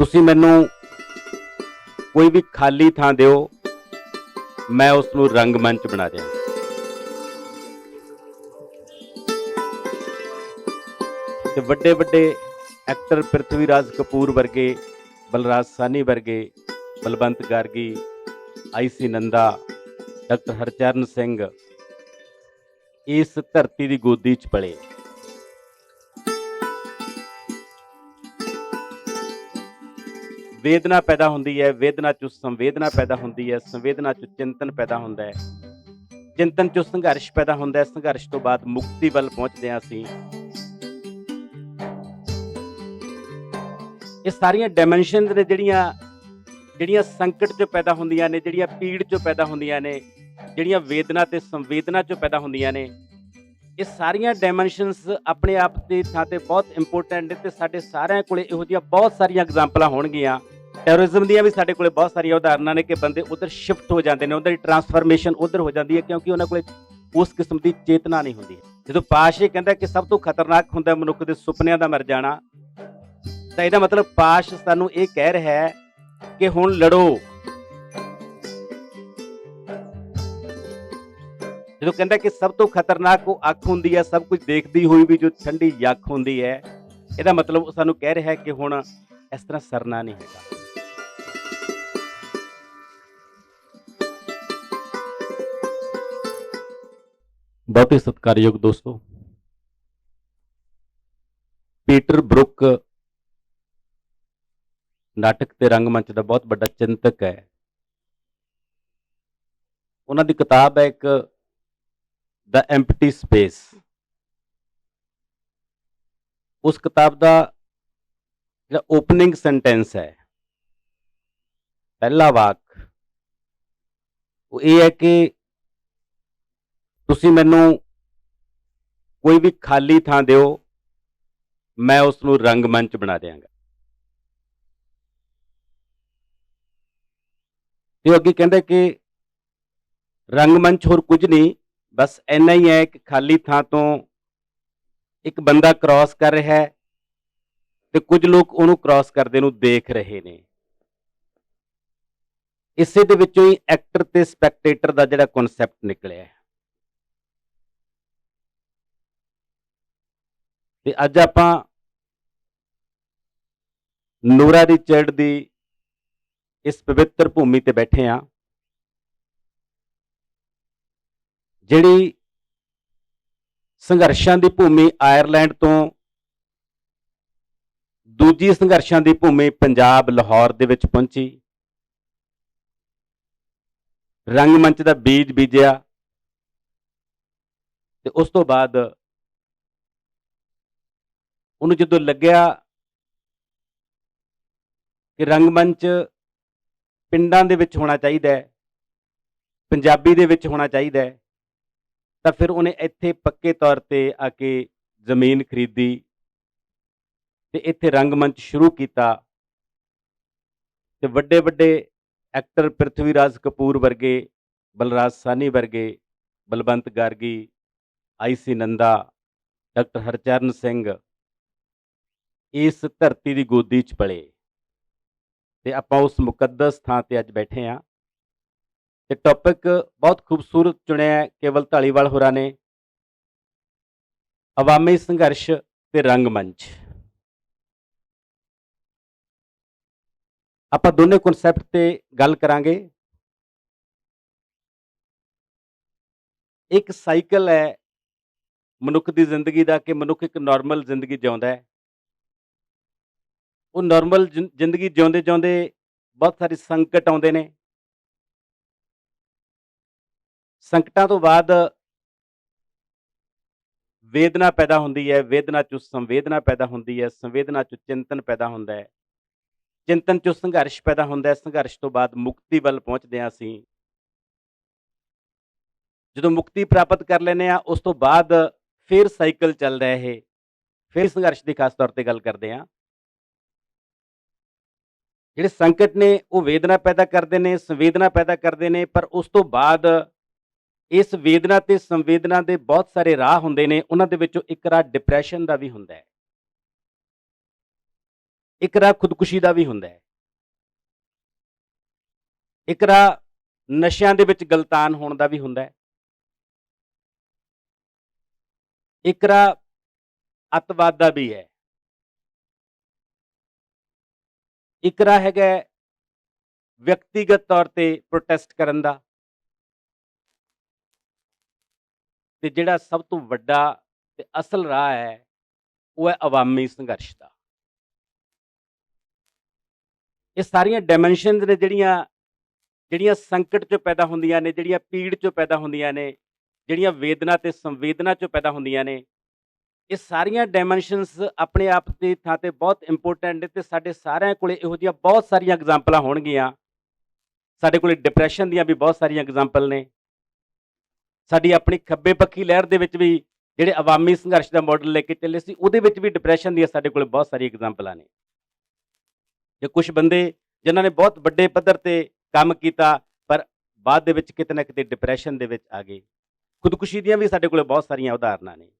ਤੁਸੀਂ ਮੈਨੂੰ ਕੋਈ ਵੀ ਖਾਲੀ ਥਾਂ ਦਿਓ, ਮੈਂ ਉਸ ਨੂੰ ਰੰਗਮੰਚ ਬਣਾ ਦਿਆਂ। ਤੇ ਵੱਡੇ ਵੱਡੇ ਐਕਟਰ ਪ੍ਰਿਥਵੀ ਰਾਜ ਕਪੂਰ ਵਰਗੇ, ਬਲਰਾਜ ਸਾਨੀ ਵਰਗੇ, Balwant Gargi I C Nanda, doctor Harcharan Singh ਇਸ ਧਰਤੀ ਦੀ ਗੋਦੀ 'ਚ ਪਲੇ। ਵੇਦਨਾ ਪੈਦਾ ਹੁੰਦੀ ਹੈ, ਵੇਦਨਾ 'ਚੋਂ ਸੰਵੇਦਨਾ ਪੈਦਾ ਹੁੰਦੀ ਹੈ, ਸੰਵੇਦਨਾ 'ਚੋਂ ਚਿੰਤਨ ਪੈਦਾ ਹੁੰਦਾ ਹੈ। ਚਿੰਤਨ 'ਚੋਂ ਸੰਘਰਸ਼ ਪੈਦਾ ਹੁੰਦਾ ਹੈ, ਸੰਘਰਸ਼ ਤੋਂ ਬਾਅਦ ਮੁਕਤੀ ਵੱਲ ਪਹੁੰਚਦੇ ਹਾਂ ਅਸੀਂ। ਇਹ ਸਾਰੀਆਂ ਡਾਈਮੈਂਸ਼ਨਸ ਨੇ ਜਿਹੜੀਆਂ ਜਿਹੜੀਆਂ ਸੰਕਟ 'ਚੋਂ ਪੈਦਾ ਹੁੰਦੀਆਂ ਨੇ, ਜਿਹੜੀਆਂ ਪੀੜ 'ਚੋਂ ਪੈਦਾ ਹੁੰਦੀਆਂ ਨੇ, ਜਿਹੜੀਆਂ ਵੇਦਨਾ ਤੇ ਸੰਵੇਦਨਾ 'ਚੋਂ ਪੈਦਾ ਹੁੰਦੀਆਂ ਨੇ, ਇਹ ਸਾਰੀਆਂ ਡਾਈਮੈਂਸ਼ਨਸ ਆਪਣੇ ਆਪ ਦੇ ਥਾਂ ਤੇ ਬਹੁਤ ਇੰਪੋਰਟੈਂਟ ਨੇ ਤੇ ਸਾਡੇ ਸਾਰਿਆਂ ਕੋਲੇ ਇਹੋ ਜਿਹੀਆਂ ਬਹੁਤ ਸਾਰੀਆਂ ਐਗਜ਼ਾਮਪਲਾਂ ਹੋਣਗੀਆਂ। ਟੈਰੋਰਿਜ਼ਮ ਦੀਆਂ ਵੀ ਸਾਡੇ ਕੋਲੇ ਬਹੁਤ ਸਾਰੀਆਂ ਉਦਾਹਰਨਾਂ ਨੇ ਕਿ ਬੰਦੇ ਉਧਰ ਸ਼ਿਫਟ ਹੋ ਜਾਂਦੇ ਨੇ ਉਹਨਾਂ ਦੀ ਟਰਾਂਸਫਰਮੇਸ਼ਨ ਉਧਰ ਹੋ ਜਾਂਦੀ ਹੈ ਕਿਉਂਕਿ ਉਹਨਾਂ ਕੋਲੇ ਉਸ ਕਿਸਮ ਦੀ ਚੇਤਨਾ ਨਹੀਂ ਹੁੰਦੀ। ਜਦੋਂ ਪਾਸ਼ ਇਹ ਕਹਿੰਦਾ ਕਿ ਸਭ ਤੋਂ ਖਤਰਨਾਕ ਹੁੰਦਾ ਮਨੁੱਖ ਦੇ ਸੁਪਨਿਆਂ ਦਾ ਮਰ ਜਾਣਾ, ਤਾਂ ਇਹਦਾ ਮਤਲਬ ਪਾਸ਼ ਸਾਨੂੰ ਇਹ ਕਹਿ ਰਿਹਾ ਹੈ ਕਿ ਹੁਣ ਲੜੋ। ਜਦੋਂ ਕਹਿੰਦਾ ਕਿ ਸਭ ਤੋਂ ਖਤਰਨਾਕ ਉਹ ਅੱਖ ਹੁੰਦੀ ਹੈ, ਸਭ ਕੁਝ ਦੇਖਦੀ ਹੋਈ ਵੀ ਜੋ ਠੰਡੀ ਅੱਖ ਹੁੰਦੀ ਹੈ, ਇਹਦਾ ਮਤਲਬ ਉਹ ਸਾਨੂੰ ਕਹਿ ਰਿਹਾ ਹੈ ਕਿ ਹੁਣ ਇਸ ਤਰ੍ਹਾਂ ਸਰਨਾ ਨਹੀਂ ਹੈਗਾ। ਬਹੁਤ ਹੀ ਸਤਿਕਾਰਯੋਗ ਦੋਸਤੋ, ਪੀਟਰ ਬਰੁੱਕ ਨਾਟਕ ਤੇ ਰੰਗਮੰਚ ਦਾ ਬਹੁਤ ਵੱਡਾ ਚਿੰਤਕ ਹੈ। ਉਹਨਾਂ ਦੀ ਕਿਤਾਬ ਹੈ ਇੱਕ ਦ ਐਮਪਟੀ ਸਪੇਸ ਉਸ ਕਿਤਾਬ ਦਾ ਜਿਹੜਾ ਓਪਨਿੰਗ ਸੈਂਟੈਂਸ ਹੈ, ਪਹਿਲਾ ਵਾਕ, ਉਹ ਇਹ ਹੈ ਕਿ ਤੁਸੀਂ ਮੈਨੂੰ ਕੋਈ ਵੀ ਖਾਲੀ ਥਾਂ ਦਿਓ, ਮੈਂ ਉਸ ਨੂੰ ਰੰਗਮੰਚ ਬਣਾ ਦਿਆਂਗਾ। ਤੇ ਅੱਗੇ ਕਹਿੰਦਾ ਕਿ ਰੰਗਮੰਚ ਹੋਰ ਕੁਝ ਨਹੀਂ, ਬਸ ਇੰਨਾ ਹੀ ਹੈ ਕਿ ਖਾਲੀ ਥਾਂ ਤੋਂ ਇੱਕ ਬੰਦਾ ਕ੍ਰਾਸ ਕਰ ਰਿਹਾ ਹੈ ਤੇ ਕੁਝ ਲੋਕ ਉਹਨੂੰ ਕ੍ਰਾਸ ਕਰਦੇ ਨੂੰ ਦੇਖ ਰਹੇ ਨੇ। ਇਸੇ ਦੇ ਵਿੱਚੋਂ ਹੀ ਐਕਟਰ ਤੇ ਸਪੈਕਟੇਟਰ ਦਾ ਜਿਹੜਾ ਕਨਸੈਪਟ ਨਿਕਲਿਆ ਤੇ ਅੱਜ ਆਪਾਂ ਨੂਰਾ ਦੀ ਚੜ੍ਹ ਦੀ ਇਸ ਪਵਿੱਤਰ ਭੂਮੀ ਤੇ ਬੈਠੇ ਆ ਜਿਹੜੀ ਸੰਘਰਸ਼ਾਂ ਦੀ ਭੂਮੀ ਆਇਰਲੈਂਡ ਤੋਂ ਦੂਜੀ ਸੰਘਰਸ਼ਾਂ ਦੀ ਭੂਮੀ ਪੰਜਾਬ, ਲਾਹੌਰ ਦੇ ਵਿੱਚ ਪਹੁੰਚੀ। ਰੰਗਮੰਚ ਦਾ ਬੀਜ ਬੀਜਿਆ। ਤੇ ਉਸ ਤੋਂ ਬਾਅਦ ਉਹਨੂੰ ਜਦੋਂ ਲੱਗਿਆ ਕਿ ਰੰਗਮੰਚ ਪਿੰਡਾਂ ਦੇ ਵਿੱਚ ਹੋਣਾ ਚਾਹੀਦਾ ਹੈ, ਪੰਜਾਬੀ ਦੇ ਵਿੱਚ ਹੋਣਾ ਚਾਹੀਦਾ ਹੈ, ਤਾਂ ਫਿਰ ਉਹਨੇ ਇੱਥੇ ਪੱਕੇ ਤੌਰ ਤੇ ਆ ਕੇ ਜ਼ਮੀਨ ਖਰੀਦੀ ਤੇ ਇੱਥੇ ਰੰਗਮੰਚ ਸ਼ੁਰੂ ਕੀਤਾ ਤੇ ਵੱਡੇ ਵੱਡੇ ਐਕਟਰ ਪ੍ਰਿਥਵੀ ਰਾਜ ਕਪੂਰ ਵਰਗੇ, ਬਲਰਾਜ ਸਾਨੀ ਵਰਗੇ, Balwant Gargi I C Nanda, doctor Harcharan Singh ਇਸ ਧਰਤੀ ਦੀ ਗੋਦੀ 'ਚ ਪਲੇ। ਤੇ ਆਪਾਂ ਉਸ ਮੁਕੱਦਸ ਥਾਂ ਤੇ ਅੱਜ ਬੈਠੇ ਆ। ਤੇ ਟੌਪਿਕ ਬਹੁਤ ਖੂਬਸੂਰਤ ਚੁਣਿਆ ਹੈ, ਕੇਵਲ ਢਾਲੀਵਾਲ ਹੋਰਾਂ ਨੇ। ਅਵਾਮੀ ਸੰਘਰਸ਼ ਤੇ ਰੰਗਮੰਚ। ਆਪਾਂ ਦੋਨੇ ਕਨਸੈਪਟ ਤੇ ਗੱਲ ਕਰਾਂਗੇ। ਇੱਕ ਸਾਈਕਲ ਹੈ ਮਨੁੱਖ ਦੀ ਜ਼ਿੰਦਗੀ ਦਾ ਕਿ ਮਨੁੱਖ ਇੱਕ ਨਾਰਮਲ ਜ਼ਿੰਦਗੀ ਜਿਉਂਦਾ ਹੈ। ਉਹ ਨਾਰਮਲ ਜ਼ਿੰਦਗੀ ਜਿਉਂਦੇ ਜਿਉਂਦੇ ਬਹੁਤ ਸਾਰੇ ਸੰਕਟ ਆਉਂਦੇ ਨੇ। ਸੰਕਟਾਂ ਤੋਂ ਬਾਅਦ ਵੇਦਨਾ ਪੈਦਾ ਹੁੰਦੀ ਹੈ, ਵੇਦਨਾ 'ਚੋਂ ਸੰਵੇਦਨਾ ਪੈਦਾ ਹੁੰਦੀ ਹੈ, ਸੰਵੇਦਨਾ 'ਚੋਂ ਚਿੰਤਨ ਪੈਦਾ ਹੁੰਦਾ ਹੈ। ਚਿੰਤਨ 'ਚੋਂ ਸੰਘਰਸ਼ ਪੈਦਾ ਹੁੰਦਾ ਹੈ, ਸੰਘਰਸ਼ ਤੋਂ ਬਾਅਦ ਮੁਕਤੀ ਵੱਲ ਪਹੁੰਚਦੇ ਹਾਂ ਅਸੀਂ। ਜਦੋਂ ਮੁਕਤੀ ਪ੍ਰਾਪਤ ਕਰ ਲੈਨੇ ਆ ਉਸ ਤੋਂ ਬਾਅਦ ਫਿਰ ਸਾਈਕਲ ਚੱਲਦਾ ਹੈ ਇਹ। ਫਿਰ ਸੰਘਰਸ਼ ਦੀ ਖਾਸ ਤੌਰ ਤੇ ਗੱਲ ਕਰਦੇ ਹਾਂ। ਜਿਹੜੇ ਸੰਕਟ ਨੇ, ਉਹ ਵੇਦਨਾ ਪੈਦਾ ਕਰਦੇ ਨੇ, ਸੰਵੇਦਨਾ ਪੈਦਾ ਕਰਦੇ ਨੇ, ਪਰ ਉਸ ਤੋਂ ਬਾਅਦ ਇਸ ਵੇਦਨਾ ਤੇ ਸੰਵੇਦਨਾ ਦੇ ਬਹੁਤ ਸਾਰੇ ਰਾਹ ਹੁੰਦੇ ਨੇ, ਉਹਨਾਂ ਦੇ ਵਿੱਚੋਂ ਇੱਕ ਰਾਹ ਡਿਪਰੈਸ਼ਨ ਦਾ ਵੀ ਹੁੰਦਾ ਹੈ। ਇੱਕ ਰਾਹ ਖੁਦਕੁਸ਼ੀ ਦਾ ਵੀ ਹੁੰਦਾ ਹੈ। ਇੱਕ ਰਾਹ ਨਸ਼ਿਆਂ ਦੇ ਵਿੱਚ ਗਲਤਾਨ ਹੋਣ ਦਾ ਵੀ ਹੁੰਦਾ ਹੈ। ਇੱਕ ਰਾਹ ਅੱਤਵਾਦ ਦਾ ਵੀ ਹੈ। ਇੱਕ ਰਾਹ ਹੈਗਾ ਵਿਅਕਤੀਗਤ ਤੌਰ ਤੇ ਪ੍ਰੋਟੈਸਟ ਕਰਨ ਦਾ। ਤੇ ਜਿਹੜਾ ਸਭ ਤੋਂ ਵੱਡਾ ਤੇ ਅਸਲ ਰਾਹ ਹੈ, ਉਹ ਹੈ ਆਵਾਮੀ ਸੰਘਰਸ਼ ਦਾ। ਇਹ ਸਾਰੀਆਂ ਡਾਈਮੈਂਸ਼ਨਸ ਨੇ ਜਿਹੜੀਆਂ ਜਿਹੜੀਆਂ ਸੰਕਟ ਚੋਂ ਪੈਦਾ ਹੁੰਦੀਆਂ ਨੇ, ਜਿਹੜੀਆਂ ਪੀੜ ਚੋਂ ਪੈਦਾ ਹੁੰਦੀਆਂ ਨੇ, ਜਿਹੜੀਆਂ ਵੇਦਨਾ ਤੇ ਸੰਵੇਦਨਾ ਚੋਂ ਪੈਦਾ ਹੁੰਦੀਆਂ ਨੇ ਇਹ ਸਾਰੀਆਂ ਡਾਈਮੈਂਸ਼ਨਸ ਆਪਣੇ ਆਪ ਦੀ ਥਾਂ ਤੇ ਬਹੁਤ ਇੰਪੋਰਟੈਂਟ ਨੇ ਤੇ ਸਾਡੇ ਸਾਰਿਆਂ ਕੋਲੇ ਇਹੋ ਜਿਹੀਆਂ ਬਹੁਤ ਸਾਰੀਆਂ ਐਗਜ਼ਾਮਪਲਾਂ ਹੋਣਗੀਆਂ। ਸਾਡੇ ਕੋਲੇ ਡਿਪਰੈਸ਼ਨ ਦੀਆਂ ਵੀ ਬਹੁਤ ਸਾਰੀਆਂ ਐਗਜ਼ਾਮਪਲ ਨੇ। ਸਾਡੀ ਆਪਣੀ ਖੱਬੇ ਪੱਖੀ ਲਹਿਰ ਦੇ ਵਿੱਚ ਵੀ ਜਿਹੜੇ ਆਵਾਮੀ ਸੰਘਰਸ਼ ਦਾ ਮਾਡਲ ਲੈ ਕੇ ਚੱਲੇ ਸੀ, ਉਹਦੇ ਵਿੱਚ ਵੀ ਡਿਪਰੈਸ਼ਨ ਦੀਆਂ ਸਾਡੇ ਕੋਲੇ ਬਹੁਤ ਸਾਰੀਆਂ ਐਗਜ਼ਾਮਪਲਾਂ ਨੇ। ਜੇ ਕੁਝ ਬੰਦੇ ਜਿਨ੍ਹਾਂ ਨੇ ਬਹੁਤ ਵੱਡੇ ਪੱਧਰ ਤੇ ਕੰਮ ਕੀਤਾ, ਪਰ ਬਾਅਦ ਦੇ ਵਿੱਚ ਕਿਤੇ ਨਾ ਕਿਤੇ ਡਿਪਰੈਸ਼ਨ ਦੇ ਵਿੱਚ ਆ ਗਏ। ਖੁਦਕੁਸ਼ੀ ਦੀਆਂ ਵੀ ਸਾਡੇ ਕੋਲੇ ਬਹੁਤ ਸਾਰੀਆਂ ਉਦਾਹਰਨਾਂ ਨੇ।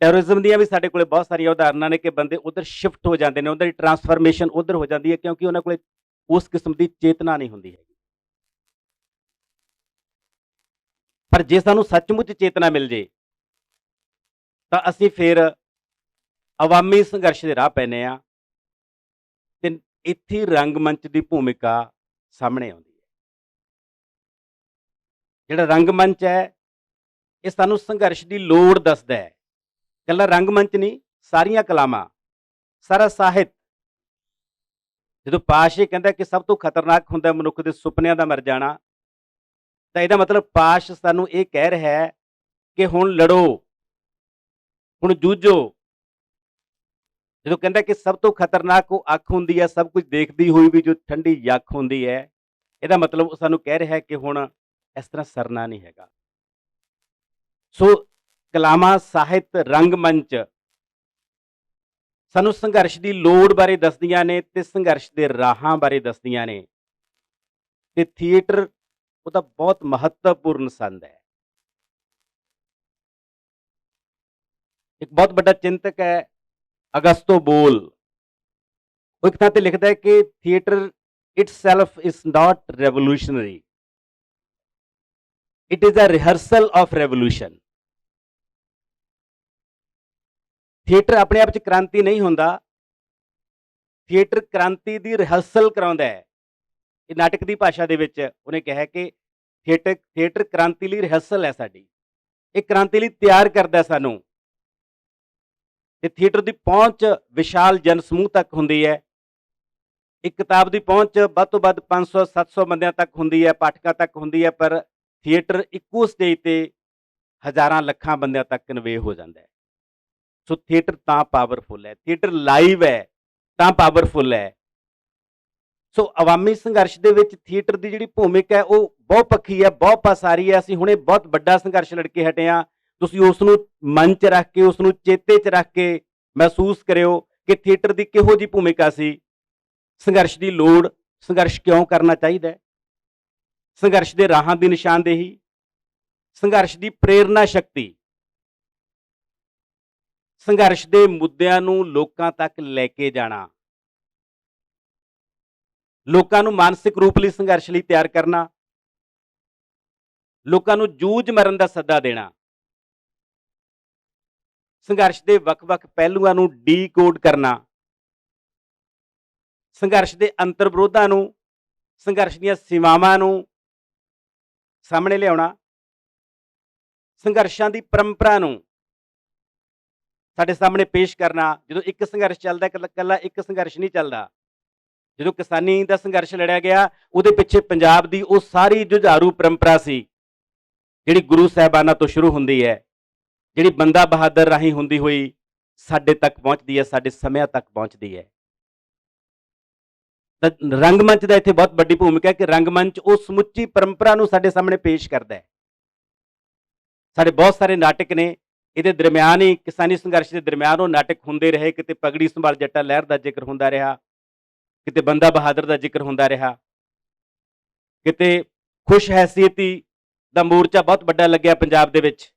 ਟੈਰੋਰਿਜ਼ਮ ਦੀਆਂ ਵੀ ਸਾਡੇ ਕੋਲੇ ਬਹੁਤ ਸਾਰੀਆਂ ਉਦਾਹਰਨਾਂ ਨੇ ਕਿ ਬੰਦੇ ਉਧਰ ਸ਼ਿਫਟ ਹੋ ਜਾਂਦੇ ਨੇ ਉਹਨਾਂ ਦੀ ਟਰਾਂਸਫਰਮੇਸ਼ਨ ਉਧਰ ਹੋ ਜਾਂਦੀ ਹੈ ਕਿਉਂਕਿ ਉਹਨਾਂ ਕੋਲੇ ਉਸ ਕਿਸਮ ਦੀ ਚੇਤਨਾ ਨਹੀਂ ਹੁੰਦੀ ਹੈਗੀ। ਪਰ ਜੇ ਸਾਨੂੰ ਸੱਚਮੁੱਚ ਚੇਤਨਾ ਮਿਲ ਜੇ, ਤਾਂ ਅਸੀਂ ਫਿਰ ਆਵਾਮੀ ਸੰਘਰਸ਼ ਦੇ ਰਾਹ ਪੈਨੇ ਆ ਤੇ ਇੱਥੇ ਰੰਗਮੰਚ ਦੀ ਭੂਮਿਕਾ ਸਾਹਮਣੇ ਆਉਂਦੀ ਹੈ। ਜਿਹੜਾ ਰੰਗਮੰਚ ਹੈ, ਇਹ ਸਾਨੂੰ ਸੰਘਰਸ਼ ਦੀ ਲੋੜ ਦੱਸਦਾ ਹੈ। ਕੱਲਾ ਰੰਗਮੰਚ ਨਹੀਂ, ਸਾਰੀਆਂ ਕਲਾਮਾਂ। ਸਾਰਾ ਸਾਹਿਤ। ਜਦੋਂ ਪਾਸ਼ ਇਹ ਕਹਿੰਦਾ ਕਿ ਸਭ ਤੋਂ ਖਤਰਨਾਕ ਹੁੰਦਾ ਮਨੁੱਖ ਦੇ ਸੁਪਨਿਆਂ ਦਾ ਮਰ ਜਾਣਾ, ਤਾਂ ਇਹਦਾ ਮਤਲਬ ਪਾਸ਼ ਸਾਨੂੰ ਇਹ ਕਹਿ ਰਿਹਾ ਹੈ ਕਿ ਹੁਣ ਲੜੋ, ਹੁਣ ਜੂਝੋ। ਜਦੋਂ ਕਹਿੰਦਾ ਕਿ ਸਭ ਤੋਂ ਖਤਰਨਾਕ ਉਹ ਅੱਖ ਹੁੰਦੀ ਹੈ, ਸਭ ਕੁਝ ਦੇਖਦੀ ਹੋਈ ਵੀ ਜੋ ਠੰਡੀ ਯੱਖ ਹੁੰਦੀ ਹੈ, ਇਹਦਾ ਮਤਲਬ ਉਹ ਸਾਨੂੰ ਕਹਿ ਰਿਹਾ ਹੈ ਕਿ ਹੁਣ ਇਸ ਤਰ੍ਹਾਂ ਸਰਨਾ ਨਹੀਂ ਹੈਗਾ। ਸੋ ਕਲਾਮਾ ਸਾਹਿਤ ਰੰਗਮੰਚ ਸਾਨੂੰ ਸੰਘਰਸ਼ ਦੀ ਲੋੜ ਬਾਰੇ ਦੱਸਦੀਆਂ ਨੇ ਤੇ ਸੰਘਰਸ਼ ਦੇ ਰਾਹਾਂ ਬਾਰੇ ਦੱਸਦੀਆਂ ਨੇ। ਤੇ ਥੀਏਟਰ ਉਹਦਾ ਬਹੁਤ ਮਹੱਤਵਪੂਰਨ ਸੰਦ ਹੈ। ਇੱਕ ਬਹੁਤ ਵੱਡਾ ਚਿੰਤਕ ਹੈ ਅਗਸਤੋ ਬੋਲ। ਉਹ ਇੱਕ ਥਾਂ ਤੇ ਲਿਖਦਾ ਹੈ ਕਿ theatre itself is not revolutionary it is a rehearsal of revolution theatre ਆਪਣੇ ਆਪ ਚ ਕ੍ਰਾਂਤੀ ਨਹੀਂ ਹੁੰਦਾ। ਥੀਏਟਰ ਕ੍ਰਾਂਤੀ ਦੀ ਰਿਹਰਸਲ ਕਰਾਉਂਦਾ ਹੈ। ਇਹ ਨਾਟਕ ਦੀ ਭਾਸ਼ਾ ਦੇ ਵਿੱਚ ਉਹਨੇ ਕਿਹਾ ਕਿ ਥੀਏਟਰ ਥੀਏਟਰ ਕ੍ਰਾਂਤੀ ਲਈ ਰਿਹਰਸਲ ਹੈ ਸਾਡੀ। ਇਹ ਕ੍ਰਾਂਤੀ ਲਈ ਤਿਆਰ ਕਰਦਾ ਸਾਨੂੰ। ਤੇ ਥੀਏਟਰ ਦੀ ਪਹੁੰਚ ਵਿਸ਼ਾਲ ਜਨ ਸਮੂਹ ਤੱਕ ਹੁੰਦੀ ਹੈ। ਇੱਕ ਕਿਤਾਬ ਦੀ ਪਹੁੰਚ ਵੱਧ ਤੋਂ ਵੱਧ 500 700 ਬੰਦਿਆਂ ਤੱਕ ਹੁੰਦੀ ਹੈ, ਪਾਠਕਾਂ ਤੱਕ ਹੁੰਦੀ ਹੈ, ਪਰ ਥੀਏਟਰ ਇੱਕੋ ਸਟੇਜ ਤੇ ਹਜ਼ਾਰਾਂ ਲੱਖਾਂ ਬੰਦਿਆਂ ਤੱਕ ਕਨਵੇ ਹੋ ਜਾਂਦਾ ਹੈ। ਸੋ ਥੀਏਟਰ ਤਾਂ ਪਾਵਰਫੁਲ ਹੈ, ਥੀਏਟਰ ਲਾਈਵ ਹੈ, ਤਾਂ ਪਾਵਰਫੁਲ ਹੈ। ਸੋ ਆਵਾਮੀ ਸੰਘਰਸ਼ ਦੇ ਵਿੱਚ ਥੀਏਟਰ ਦੀ ਜਿਹੜੀ ਭੂਮਿਕਾ ਹੈ, ਉਹ ਬਹੁਤ ਪੱਖੀ ਹੈ, ਬਹੁਤ ਪਸਾਰੀ ਹੈ। ਅਸੀਂ ਹੁਣੇ ਬਹੁਤ ਵੱਡਾ ਸੰਘਰਸ਼ ਲੜ ਕੇ ਹਟੇ ਹਾਂ। ਤੁਸੀਂ ਉਸ ਨੂੰ ਮਨ 'ਚ ਰੱਖ ਕੇ, ਉਸ ਨੂੰ ਚੇਤੇ 'ਚ ਰੱਖ ਕੇ ਮਹਿਸੂਸ ਕਰਿਓ ਕਿ ਥੀਏਟਰ ਦੀ ਕਿਹੋ ਜੀ ਭੂਮਿਕਾ ਸੀ। ਸੰਘਰਸ਼ ਦੀ ਲੋੜ, ਸੰਘਰਸ਼ ਕਿਉਂ ਕਰਨਾ ਚਾਹੀਦਾ ਹੈ? ਸੰਘਰਸ਼ ਦੇ ਰਾਹਾਂ ਦੀ ਨਿਸ਼ਾਨਦੇਹੀ, ਸੰਘਰਸ਼ ਦੀ ਪ੍ਰੇਰਣਾ ਸ਼ਕਤੀ ਸੰਘਰਸ਼ ਦੇ ਮੁੱਦਿਆਂ ਨੂੰ ਲੋਕਾਂ ਤੱਕ ਲੈ ਕੇ ਜਾਣਾ। ਲੋਕਾਂ ਨੂੰ ਮਾਨਸਿਕ ਰੂਪ ਲਈ ਸੰਘਰਸ਼ ਲਈ ਤਿਆਰ ਕਰਨਾ। ਲੋਕਾਂ ਨੂੰ ਜੂਝ ਮਰਨ ਦਾ ਸੱਦਾ ਦੇਣਾ। ਸੰਘਰਸ਼ ਦੇ ਵੱਖ-ਵੱਖ ਪਹਿਲੂਆਂ ਨੂੰ ਡੀਕੋਡ ਕਰਨਾ। ਸੰਘਰਸ਼ ਦੇ ਅੰਤਰ ਵਿਰੋਧਾਂ ਨੂੰ, ਸੰਘਰਸ਼ ਦੀਆਂ ਸੀਮਾਵਾਂ ਨੂੰ ਸਾਹਮਣੇ ਲਿਆਉਣਾ। ਸੰਘਰਸ਼ਾਂ ਦੀ ਪਰੰਪਰਾ ਨੂੰ ਸਾਡੇ ਸਾਹਮਣੇ ਪੇਸ਼ ਕਰਨਾ, ਜਦੋਂ ਇੱਕ ਸੰਘਰਸ਼ ਚੱਲਦਾ, ਇਕੱਲਾ ਇੱਕ ਸੰਘਰਸ਼ ਨਹੀਂ ਚੱਲਦਾ। ਜਦੋਂ ਕਿਸਾਨੀ ਦਾ ਸੰਘਰਸ਼ ਲੜਿਆ ਗਿਆ, ਉਹਦੇ ਪਿੱਛੇ ਪੰਜਾਬ ਦੀ ਉਹ ਸਾਰੀ ਜੁਝਾਰੂ ਪਰੰਪਰਾ ਸੀ, ਜਿਹੜੀ ਗੁਰੂ ਸਾਹਿਬਾਨਾਂ ਤੋਂ ਸ਼ੁਰੂ ਹੁੰਦੀ ਹੈ, ਜਿਹੜੀ ਬੰਦਾ ਬਹਾਦਰ ਰਾਹੀਂ ਹੁੰਦੀ ਹੋਈ ਸਾਡੇ ਤੱਕ ਪਹੁੰਚਦੀ ਹੈ, ਸਾਡੇ ਸਮਿਆਂ ਤੱਕ ਪਹੁੰਚਦੀ ਹੈ। ਤਾਂ ਰੰਗਮੰਚ ਦਾ ਇੱਥੇ ਬਹੁਤ ਵੱਡੀ ਭੂਮਿਕਾ ਹੈ ਕਿ ਰੰਗਮੰਚ ਉਹ ਸਮੁੱਚੀ ਪਰੰਪਰਾ ਨੂੰ ਸਾਡੇ ਸਾਹਮਣੇ ਪੇਸ਼ ਕਰਦਾ ਹੈ। ਸਾਡੇ ਬਹੁਤ ਸਾਰੇ ਨਾਟਕ ਨੇ ਇਹਦੇ ਦਰਮਿਆਨ ਹੀ ਕਿਸਾਨੀ ਸੰਘਰਸ਼ ਦੇ ਦਰਮਿਆਨ ਉਹ ਨਾਟਕ ਹੁੰਦੇ ਰਹੇ, ਕਿਤੇ ਪਗੜੀ ਸੰਭਾਲ ਜੱਟਾ ਲਹਿਰ ਦਾ ਜ਼ਿਕਰ ਹੁੰਦਾ ਰਿਹਾ, ਕਿਤੇ ਬੰਦਾ ਬਹਾਦਰ ਦਾ ਜ਼ਿਕਰ ਹੁੰਦਾ ਰਿਹਾ, ਕਿਤੇ ਖੁਸ਼ ਹੈਸੀਅਤੀ ਦਾ ਮੋਰਚਾ ਬਹੁਤ ਵੱਡਾ ਲੱਗਿਆ ਪੰਜਾਬ ਦੇ ਵਿੱਚ,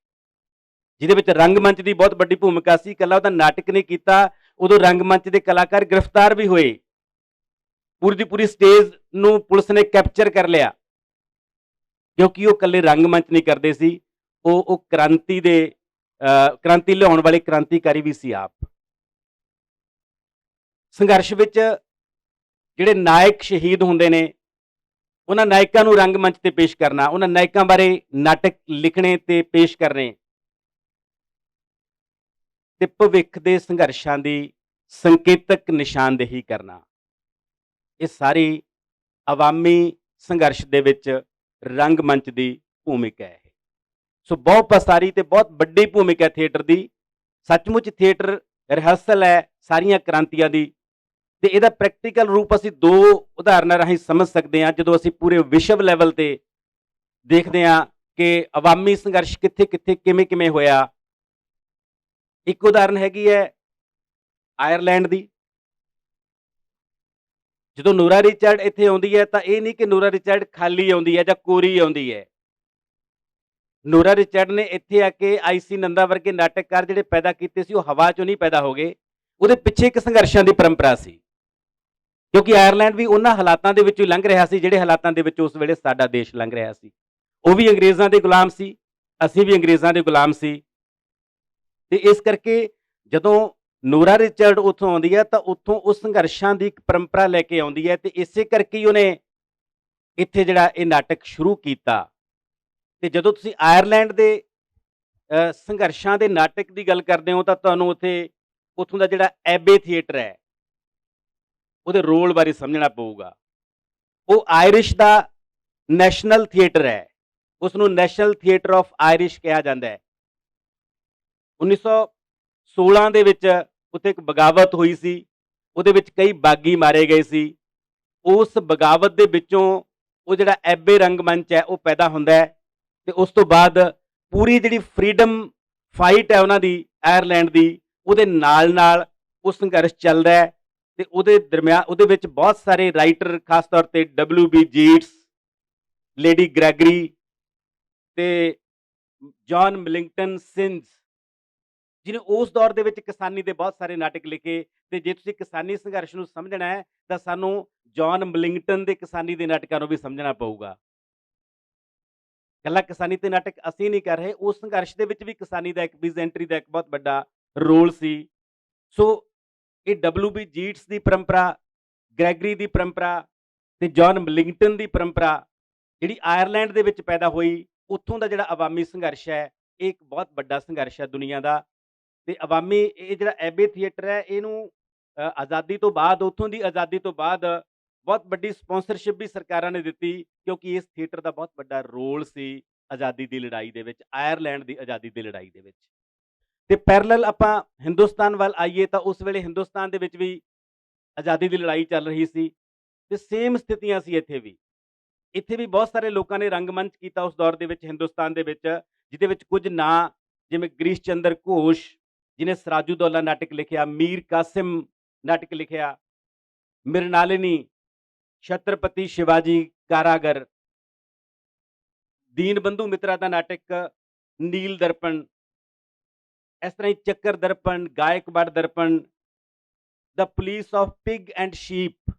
ਜਿਹਦੇ ਵਿੱਚ ਰੰਗਮੰਚ ਦੀ ਬਹੁਤ ਵੱਡੀ ਭੂਮਿਕਾ ਸੀ, ਇਕੱਲਾ ਉਹਦਾ ਨਾਟਕ ਨਹੀਂ ਕੀਤਾ, ਉਦੋਂ ਰੰਗਮੰਚ ਦੇ ਕਲਾਕਾਰ ਗ੍ਰਿਫਤਾਰ ਵੀ ਹੋਏ, ਪੂਰੀ ਦੀ ਪੂਰੀ ਸਟੇਜ ਨੂੰ ਪੁਲਿਸ ਨੇ ਕੈਪਚਰ ਕਰ ਲਿਆ, ਕਿਉਂਕਿ ਉਹ ਇਕੱਲੇ ਰੰਗਮੰਚ ਨਹੀਂ ਕਰਦੇ ਸੀ, ਉਹ ਉਹ ਕ੍ਰਾਂਤੀ ਦੇ ਕ੍ਰਾਂਤੀ ਲਿਆਉਣ ਵਾਲੇ ਕ੍ਰਾਂਤੀਕਾਰੀ ਵੀ ਸੀ ਆਪ। ਸੰਘਰਸ਼ ਵਿੱਚ ਜਿਹੜੇ ਨਾਇਕ ਸ਼ਹੀਦ ਹੁੰਦੇ ਨੇ, ਉਹਨਾਂ ਨਾਇਕਾਂ ਨੂੰ ਰੰਗਮੰਚ ਤੇ ਪੇਸ਼ ਕਰਨਾ, ਉਹਨਾਂ ਨਾਇਕਾਂ ਬਾਰੇ ਨਾਟਕ ਲਿਖਣੇ ਤੇ ਪੇਸ਼ ਕਰਨੇ ਤੇ ਭਵਿੱਖ ਦੇ ਸੰਘਰਸ਼ਾਂ ਦੀ ਸੰਕੇਤਕ ਨਿਸ਼ਾਨਦੇਹੀ ਕਰਨਾ। ਇਹ ਸਾਰੀ ਆਵਾਮੀ ਸੰਘਰਸ਼ ਦੇ ਵਿੱਚ ਰੰਗਮੰਚ ਦੀ ਭੂਮਿਕਾ ਹੈ। ਸੋ ਬਹੁਤ ਪਸਾਰੀ ਤੇ ਬਹੁਤ ਵੱਡੀ ਭੂਮਿਕਾ ਥੀਏਟਰ ਦੀ। ਸੱਚਮੁੱਚ ਥੀਏਟਰ ਰਿਹਰਸਲ ਹੈ ਸਾਰੀਆਂ ਕ੍ਰਾਂਤੀਆਂ ਦੀ। ਤੇ ਇਹਦਾ ਪ੍ਰੈਕਟੀਕਲ ਰੂਪ ਅਸੀਂ ਦੋ ਉਦਾਹਰਨਾਂ ਰਾਹੀਂ ਸਮਝ ਸਕਦੇ ਹਾਂ, ਜਦੋਂ ਅਸੀਂ ਪੂਰੇ ਵਿਸ਼ਵ ਲੈਵਲ ਤੇ ਦੇਖਦੇ ਹਾਂ ਕਿ ਆਵਾਮੀ ਸੰਘਰਸ਼ ਕਿੱਥੇ ਕਿੱਥੇ ਕਿਵੇਂ ਕਿਵੇਂ ਹੋਇਆ। ਇੱਕ ਉਦਾਹਰਨ ਹੈਗੀ ਹੈ ਆਇਰਲੈਂਡ ਦੀ। ਜਦੋਂ ਨੂਰਾ ਰਿਚਰਡ ਇੱਥੇ ਆਉਂਦੀ ਹੈ ਤਾਂ ਇਹ ਨਹੀਂ ਕਿ ਨੂਰਾ ਰਿਚਰਡ ਖਾਲੀ ਆਉਂਦੀ ਹੈ ਜਾਂ ਕੋਰੀ ਆਉਂਦੀ ਹੈ। ਨੂਰਾ ਰਿਚਰਡ ਨੇ ਇੱਥੇ ਆ ਕੇ ਆਈਸੀ ਨੰਦਾ ਵਰਗੇ ਨਾਟਕਕਾਰ ਜਿਹੜੇ ਪੈਦਾ ਕੀਤੇ ਸੀ, ਉਹ ਹਵਾ ਚੋਂ ਨਹੀਂ ਪੈਦਾ ਹੋ ਗਏ। ਉਹਦੇ ਪਿੱਛੇ ਇੱਕ ਸੰਘਰਸ਼ਾਂ ਦੀ ਪਰੰਪਰਾ ਸੀ। ਕਿਉਂਕਿ ਆਇਰਲੈਂਡ ਵੀ ਉਹਨਾਂ ਹਾਲਾਤਾਂ ਦੇ ਵਿੱਚੋਂ ਲੰਘ ਰਿਹਾ ਸੀ, ਜਿਹੜੇ ਹਾਲਾਤਾਂ ਦੇ ਵਿੱਚ ਉਸ ਵੇਲੇ ਸਾਡਾ ਦੇਸ਼ ਲੰਘ ਰਿਹਾ ਸੀ। ਉਹ ਵੀ ਅੰਗਰੇਜ਼ਾਂ ਦੇ ਗੁਲਾਮ ਸੀ, ਅਸੀਂ ਵੀ ਅੰਗਰੇਜ਼ਾਂ ਦੇ ਗੁਲਾਮ ਸੀ। ਤੇ ਇਸ ਕਰਕੇ ਜਦੋਂ ਨੂਰਾ ਰਿਚਰਡ ਉੱਥੋਂ ਆਉਂਦੀ ਹੈ, ਤਾਂ ਉੱਥੋਂ ਉਸ ਸੰਘਰਸ਼ਾਂ ਦੀ ਇੱਕ ਪਰੰਪਰਾ ਲੈ ਕੇ ਆਉਂਦੀ ਹੈ ਤੇ ਇਸੇ ਕਰਕੇ ਹੀ ਉਹਨੇ ਇੱਥੇ ਜਿਹੜਾ ਇਹ ਨਾਟਕ ਸ਼ੁਰੂ ਕੀਤਾ। ਤੇ ਜਦੋਂ ਤੁਸੀਂ ਆਇਰਲੈਂਡ ਦੇ ਸੰਘਰਸ਼ਾਂ ਦੇ ਨਾਟਕ ਦੀ ਗੱਲ ਕਰਦੇ ਹੋ ਤਾਂ ਤੁਹਾਨੂੰ ਉੱਥੇ, ਉੱਥੋਂ ਦਾ ਜਿਹੜਾ ਐਬੇ ਥੀਏਟਰ ਹੈ, ਉਹਦੇ ਰੋਲ ਬਾਰੇ ਸਮਝਣਾ ਪਊਗਾ। ਉਹ ਆਇਰਿਸ਼ ਦਾ ਨੈਸ਼ਨਲ ਥੀਏਟਰ ਹੈ। ਉਸ ਨੂੰ ਨੈਸ਼ਨਲ ਥੀਏਟਰ ਆਫ ਆਇਰਿਸ਼ ਕਿਹਾ ਜਾਂਦਾ ਹੈ। 1916 ਦੇ ਵਿੱਚ ਉੱਥੇ ਇੱਕ ਬਗਾਵਤ ਹੋਈ ਸੀ। ਉਹਦੇ ਵਿੱਚ ਕਈ ਬਾਗੀ ਮਾਰੇ ਗਏ ਸੀ। ਉਸ ਬਗਾਵਤ ਦੇ ਵਿੱਚੋਂ ਉਹ ਜਿਹੜਾ ਐਬੇ ਰੰਗਮੰਚ ਹੈ, ਉਹ ਪੈਦਾ ਹੁੰਦਾ ਹੈ। ਤੇ ਉਸ ਤੋਂ ਬਾਅਦ ਪੂਰੀ ਜਿਹੜੀ ਫਰੀडम ਫਾਈਟ ਹੈ ਉਹਨਾਂ ਦੀ ਆਇਰਲੈਂਡ ਦੀ, ਉਹਦੇ ਨਾਲ ਨਾਲ ਉਹ ਸੰਘਰਸ਼ ਚੱਲਦਾ ਹੈ ਤੇ ਉਹਦੇ ਦਰਮਿਆਨ, ਉਹਦੇ ਵਿੱਚ ਬਹੁਤ ਸਾਰੇ ਰਾਈਟਰ ਖਾਸ ਤੌਰ ਤੇ W B Yeats Lady Gregory ਤੇ ਜੌਨ ਮਿਲਿੰਗਟਨ ਸਿੰਸ ਜਿਹਨੇ ਉਸ ਦੌਰ ਦੇ ਵਿੱਚ ਕਿਸਾਨੀ ਦੇ ਬਹੁਤ ਸਾਰੇ ਨਾਟਕ ਲਿਖੇ ਤੇ ਜੇ ਤੁਸੀਂ ਕਿਸਾਨੀ ਸੰਘਰਸ਼ ਨੂੰ ਸਮਝਣਾ ਹੈ ਤਾਂ ਸਾਨੂੰ ਜੌਨ ਮਿਲਿੰਗਟਨ ਦੇ ਕਿਸਾਨੀ ਦੇ ਨਾਟਕਾਂ ਨੂੰ ਵੀ ਸਮਝਣਾ ਪਊਗਾ। ਕੱਲਾ ਕਿਸਾਨੀ ਤੇ ਨਾਟਕ ਅਸੀਂ ਨਹੀਂ ਕਰ ਰਹੇ, ਉਸ ਸੰਘਰਸ਼ ਦੇ ਵਿੱਚ ਵੀ ਕਿਸਾਨੀ ਦਾ ਇੱਕ ਬਿਜ਼ੈਂਟਰੀ ਦਾ ਇੱਕ ਬਹੁਤ ਵੱਡਾ ਰੋਲ ਸੀ। ਸੋ ਇਹ ਡਬਲਯੂ ਬੀ ਜੀਟਸ ਦੀ ਪਰੰਪਰਾ ਗ੍ਰੈਗਰੀ ਦੀ ਪਰੰਪਰਾ ਤੇ ਜੌਨ ਮਿਲਿੰਗਟਨ ਦੀ ਪਰੰਪਰਾ ਜਿਹੜੀ ਆਇਰਲੈਂਡ ਦੇ ਵਿੱਚ ਪੈਦਾ ਹੋਈ, ਉੱਥੋਂ ਦਾ ਜਿਹੜਾ ਆਵਾਮੀ ਸੰਘਰਸ਼ ਹੈ, ਇਹ ਇੱਕ ਬਹੁਤ ਵੱਡਾ ਸੰਘਰਸ਼ ਹੈ ਦੁਨੀਆ ਦਾ। ਤੇ ਆਵਾਮੀ ਇਹ ਜਿਹੜਾ ਐਬੇ ਥੀਏਟਰ ਹੈ, ਇਹਨੂੰ ਆਜ਼ਾਦੀ ਤੋਂ ਬਾਅਦ, ਉੱਥੋਂ ਦੀ ਆਜ਼ਾਦੀ ਤੋਂ ਬਾਅਦ ਬਹੁਤ ਵੱਡੀ ਸਪਾਂਸਰਸ਼ਿਪ ਵੀ ਸਰਕਾਰਾਂ ਨੇ ਦਿੱਤੀ ਕਿਉਂਕਿ ਇਸ ਥੀਏਟਰ ਦਾ ਬਹੁਤ ਵੱਡਾ ਰੋਲ ਸੀ ਆਜ਼ਾਦੀ ਦੀ ਲੜਾਈ ਦੇ ਵਿੱਚ ਆਇਰਲੈਂਡ ਦੀ ਆਜ਼ਾਦੀ ਦੀ ਲੜਾਈ ਦੇ ਵਿੱਚ ਤੇ ਪੈਰਲਲ ਆਪਾਂ ਹਿੰਦੁਸਤਾਨ ਵੱਲ ਆਈਏ ਤਾਂ ਉਸ ਵੇਲੇ ਹਿੰਦੁਸਤਾਨ ਦੇ ਵਿੱਚ ਵੀ ਆਜ਼ਾਦੀ ਦੀ ਲੜਾਈ ਚੱਲ ਰਹੀ ਸੀ ਤੇ ਸੇਮ ਸਥਿਤੀਆਂ ਸੀ ਇੱਥੇ ਵੀ ਇੱਥੇ ਵੀ ਬਹੁਤ ਸਾਰੇ ਲੋਕਾਂ ਨੇ ਰੰਗਮੰਚ ਕੀਤਾ ਉਸ ਦੌਰ ਦੇ ਵਿੱਚ ਹਿੰਦੁਸਤਾਨ ਦੇ ਵਿੱਚ ਜਿਹਦੇ ਵਿੱਚ ਕੁਝ ਨਾਂ ਜਿਵੇਂ ਗ੍ਰੀਸ਼ ਚੰਦਰ ਘੋਸ਼ ਜਿਨੇ ਸਰਾਜੂਦੌਲਾ ਨਾਟਕ ਲਿਖਿਆ ਮੀਰ ਕਾਸਿਮ ਨਾਟਕ ਲਿਖਿਆ ਮਿਰਨਾਲਿਨੀ ਛਤਰਪਤੀ ਸ਼ਿਵਾਜੀ ਕਾਰਾਗਰ, ਦੀਨ ਬੰਧੂ ਮਿੱਤਰਾ ਦਾ ਨਾਟਕ, ਨੀਲ ਦਰਪਣ, ਇਸ ਤਰ੍ਹਾਂ ਹੀ Chakar Darpan Gaekwad Darpan, the police of pig and sheep.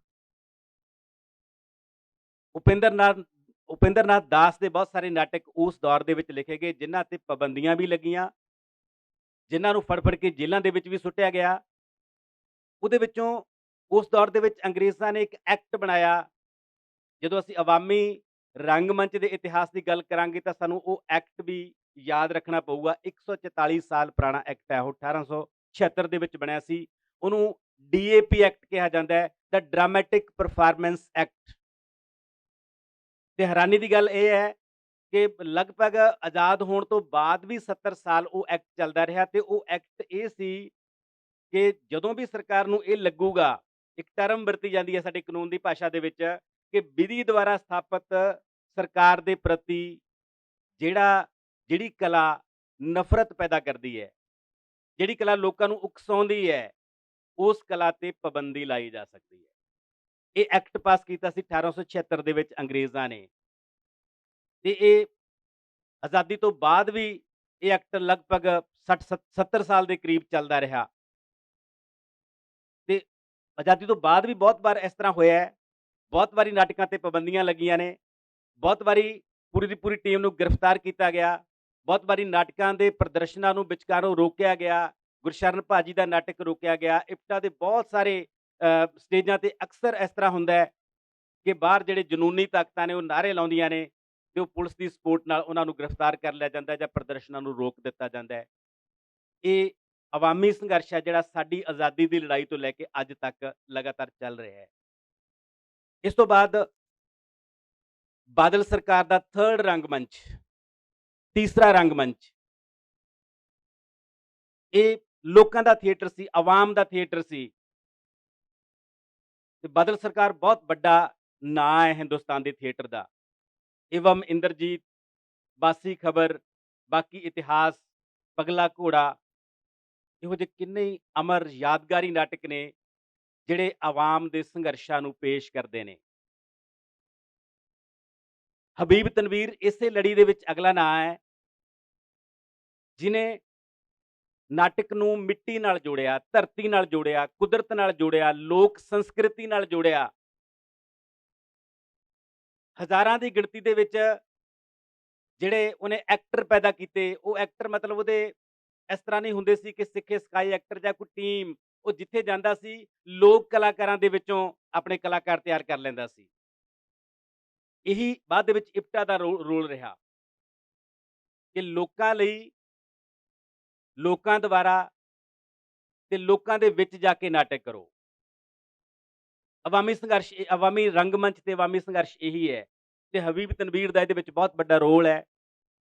Upendranath Upendranath Das ਦੇ ਬਹੁਤ ਸਾਰੇ ਨਾਟਕ ਉਸ ਦੌਰ ਦੇ ਵਿੱਚ ਲਿਖੇ ਗਏ, ਜਿਨ੍ਹਾਂ ਤੇ ਪਾਬੰਦੀਆਂ ਵੀ ਲੱਗੀਆਂ, ਜਿਨ੍ਹਾਂ ਨੂੰ ਫੜ ਫੜ ਕੇ ਜੇਲ੍ਹਾਂ ਦੇ ਵਿੱਚ ਵੀ ਸੁੱਟਿਆ ਗਿਆ। ਉਹਦੇ ਵਿੱਚੋਂ ਉਸ ਦੌਰ ਦੇ ਵਿੱਚ ਅੰਗਰੇਜ਼ਾਂ ਨੇ ਇੱਕ ਐਕਟ ਬਣਾਇਆ। ਜਦੋਂ ਅਸੀਂ ਆਵਾਮੀ ਰੰਗਮੰਚ ਦੇ ਇਤਿਹਾਸ ਦੀ ਗੱਲ ਕਰਾਂਗੇ ਤਾਂ ਸਾਨੂੰ ਉਹ ਐਕਟ ਵੀ ਯਾਦ ਰੱਖਣਾ ਪਊਗਾ। 144 ਸਾਲ ਪੁਰਾਣਾ ਐਕਟ ਹੈ। ਉਹ 1876 ਦੇ ਵਿੱਚ ਬਣਿਆ ਸੀ। ਉਹਨੂੰ ਡੀਏਪੀ ਐਕਟ ਕਿਹਾ ਜਾਂਦਾ ਹੈ। ਦਾ ਡਰਾਮੈਟਿਕ ਪਰਫਾਰਮੈਂਸ ਐਕਟ ਤੇ ਹੈਰਾਨੀ ਦੀ ਗੱਲ ਇਹ ਹੈ ਕਿ ਲਗਭਗ ਆਜ਼ਾਦ ਹੋਣ ਤੋਂ ਬਾਅਦ ਵੀ 70 ਸਾਲ ਉਹ ਐਕਟ ਚੱਲਦਾ ਰਿਹਾ ਤੇ ਉਹ ਐਕਟ ਇਹ ਸੀ ਕਿ ਜਦੋਂ ਵੀ ਸਰਕਾਰ ਨੂੰ ਇਹ ਲੱਗੂਗਾ ਇੱਕ ਟਰਮ ਵਰਤੀ ਜਾਂਦੀ ਹੈ ਸਾਡੇ ਕਾਨੂੰਨ ਦੀ ਭਾਸ਼ਾ ਦੇ ਵਿੱਚ ਕਿ ਵਿਧੀ ਦੁਆਰਾ ਸਥਾਪਿਤ ਸਰਕਾਰ ਦੇ ਪ੍ਰਤੀ ਜਿਹੜਾ, ਜਿਹੜੀ ਕਲਾ ਨਫ਼ਰਤ ਪੈਦਾ ਕਰਦੀ ਹੈ, ਜਿਹੜੀ ਕਲਾ ਲੋਕਾਂ ਨੂੰ ਉਕਸਾਉਂਦੀ ਹੈ, ਉਸ ਕਲਾ ਤੇ ਪਾਬੰਦੀ ਲਾਈ ਜਾ ਸਕਦੀ ਹੈ। ਇਹ ਐਕਟ ਪਾਸ ਕੀਤਾ ਸੀ 1876 ਦੇ ਵਿੱਚ ਅੰਗਰੇਜ਼ਾਂ ਨੇ। ਤੇ ਇਹ ਆਜ਼ਾਦੀ ਤੋਂ ਬਾਅਦ ਵੀ ਇਹ ਐਕਟ ਲਗਭਗ 60 70 ਸਾਲ ਦੇ ਕਰੀਬ ਚੱਲਦਾ ਰਿਹਾ। ਆਜ਼ਾਦੀ ਤੋਂ ਬਾਅਦ ਵੀ ਬਹੁਤ ਵਾਰ ਇਸ ਤਰ੍ਹਾਂ ਹੋਇਆ ਹੈ। ਬਹੁਤ ਵਾਰੀ ਨਾਟਕਾਂ ਤੇ ਪਾਬੰਦੀਆਂ ਲੱਗੀਆਂ ਨੇ। ਬਹੁਤ ਵਾਰੀ ਪੂਰੀ ਦੀ ਪੂਰੀ ਟੀਮ ਨੂੰ ਗ੍ਰਿਫਤਾਰ ਕੀਤਾ ਗਿਆ। ਬਹੁਤ ਵਾਰੀ ਨਾਟਕਾਂ ਦੇ ਪ੍ਰਦਰਸ਼ਨਾਂ ਨੂੰ ਵਿਚਕਾਰੋਂ ਰੋਕਿਆ ਗਿਆ। ਗੁਰਸ਼ਰਨ ਭਾਜੀ ਦਾ ਨਾਟਕ ਰੋਕਿਆ ਗਿਆ। ਇਪਟਾ ਦੇ ਬਹੁਤ ਸਾਰੇ ਸਟੇਜਾਂ ਤੇ ਅਕਸਰ ਇਸ ਤਰ੍ਹਾਂ ਹੁੰਦਾ ਹੈ ਕਿ ਬਾਹਰ ਜਿਹੜੇ ਜਨੂਨੀ ਤਾਕਤਾਂ ਨੇ ਉਹ ਨਾਰੇ ਲਾਉਂਦੀਆਂ ਨੇ ਤੇ ਉਹ ਪੁਲਿਸ ਦੀ ਸਪੋਰਟ ਨਾਲ ਉਹਨਾਂ ਨੂੰ ਗ੍ਰਿਫਤਾਰ ਕਰ ਲਿਆ ਜਾਂਦਾ ਜਾਂ ਪ੍ਰਦਰਸ਼ਨਾਂ ਨੂੰ ਰੋਕ ਦਿੱਤਾ ਜਾਂਦਾ ਹੈ। ਇਹ ਅਵਾਮੀ ਸੰਘਰਸ਼ ਹੈ ਜਿਹੜਾ ਸਾਡੀ ਆਜ਼ਾਦੀ ਦੀ ਲੜਾਈ ਤੋਂ ਲੈ ਕੇ ਅੱਜ ਤੱਕ ਲਗਾਤਾਰ ਚੱਲ ਰਿਹਾ ਹੈ। ਇਸ ਤੋਂ ਬਾਅਦ ਬਾਦਲ ਸਰਕਾਰ ਦਾ ਥਰਡ ਰੰਗਮੰਚ ਤੀਸਰਾ ਰੰਗਮੰਚ ਇਹ ਲੋਕਾਂ ਦਾ ਥੀਏਟਰ ਸੀ, ਆਵਾਮ ਦਾ ਥੀਏਟਰ ਸੀ। ਤੇ ਬਾਦਲ ਸਰਕਾਰ ਬਹੁਤ ਵੱਡਾ ਨਾਂ ਹੈ ਹਿੰਦੁਸਤਾਨ ਦੇ ਥੀਏਟਰ ਦਾ। ਇਵਮ ਇੰਦਰਜੀਤ, ਬਾਸੀ ਖਬਰ, ਬਾਕੀ ਇਤਿਹਾਸ, ਪਗਲਾ ਘੋੜਾ ਇਹੋ ਜਿਹੇ ਕਿੰਨੇ ਹੀ ਅਮਰ ਯਾਦਗਾਰੀ ਨਾਟਕ ਨੇ, ਜਿਹੜੇ ਆਵਾਮ ਦੇ ਸੰਘਰਸ਼ਾਂ ਨੂੰ ਪੇਸ਼ ਕਰਦੇ ਨੇ। ਹਬੀਬ ਤਨਵੀਰ ਇਸੇ ਲੜੀ ਦੇ ਵਿੱਚ ਅਗਲਾ ਨਾਂ ਹੈ। ਜਿਨੇ ਨਾਟਕ ਨੂੰ ਮਿੱਟੀ ਨਾਲ ਜੋੜਿਆ, ਧਰਤੀ ਨਾਲ ਜੋੜਿਆ, ਕੁਦਰਤ ਨਾਲ ਜੋੜਿਆ, ਲੋਕ ਸੰਸਕ੍ਰਿਤੀ ਨਾਲ ਜੋੜਿਆ। ਹਜ਼ਾਰਾਂ ਦੀ ਗਿਣਤੀ ਦੇ ਵਿੱਚ ਜਿਹੜੇ ਉਹਨੇ ਐਕਟਰ ਪੈਦਾ ਕੀਤੇ, ਉਹ ਐਕਟਰ ਮਤਲਬ ਉਹਦੇ ਇਸ ਤਰ੍ਹਾਂ ਨਹੀਂ ਹੁੰਦੇ ਸੀ ਕਿ ਸਿੱਖੇ ਸਕਾਈ ਐਕਟਰ ਜਾਂ ਕੋਈ ਟੀਮ, ਉਹ ਜਿੱਥੇ ਜਾਂਦਾ ਸੀ, ਲੋਕ ਕਲਾਕਾਰਾਂ ਦੇ ਵਿੱਚੋਂ ਆਪਣੇ ਕਲਾਕਾਰ ਤਿਆਰ ਕਰ ਲੈਂਦਾ ਸੀ। ਇਹੀ ਬਾਅਦ ਦੇ ਵਿੱਚ ਇਪਟਾ ਦਾ ਰੋ- ਰੋਲ ਰਿਹਾ। ਕਿ ਲੋਕਾਂ ਲਈ ਲੋਕਾਂ ਦੁਆਰਾ ਤੇ ਲੋਕਾਂ ਦੇ ਵਿੱਚ ਜਾ ਕੇ ਨਾਟਕ ਕਰੋ। ਅਵਾਮੀ ਸੰਘਰਸ਼, ਇਹ- ਅਵਾਮੀ ਰੰਗਮੰਚ ਤੇ ਅਵਾਮੀ ਸੰਘਰਸ਼ ਇਹੀ ਹੈ ਤੇ ਹਬੀਬ ਤਨਵੀਰ ਦਾ ਇਹਦੇ ਵਿੱਚ ਬਹੁਤ ਵੱਡਾ ਰੋਲ ਹੈ।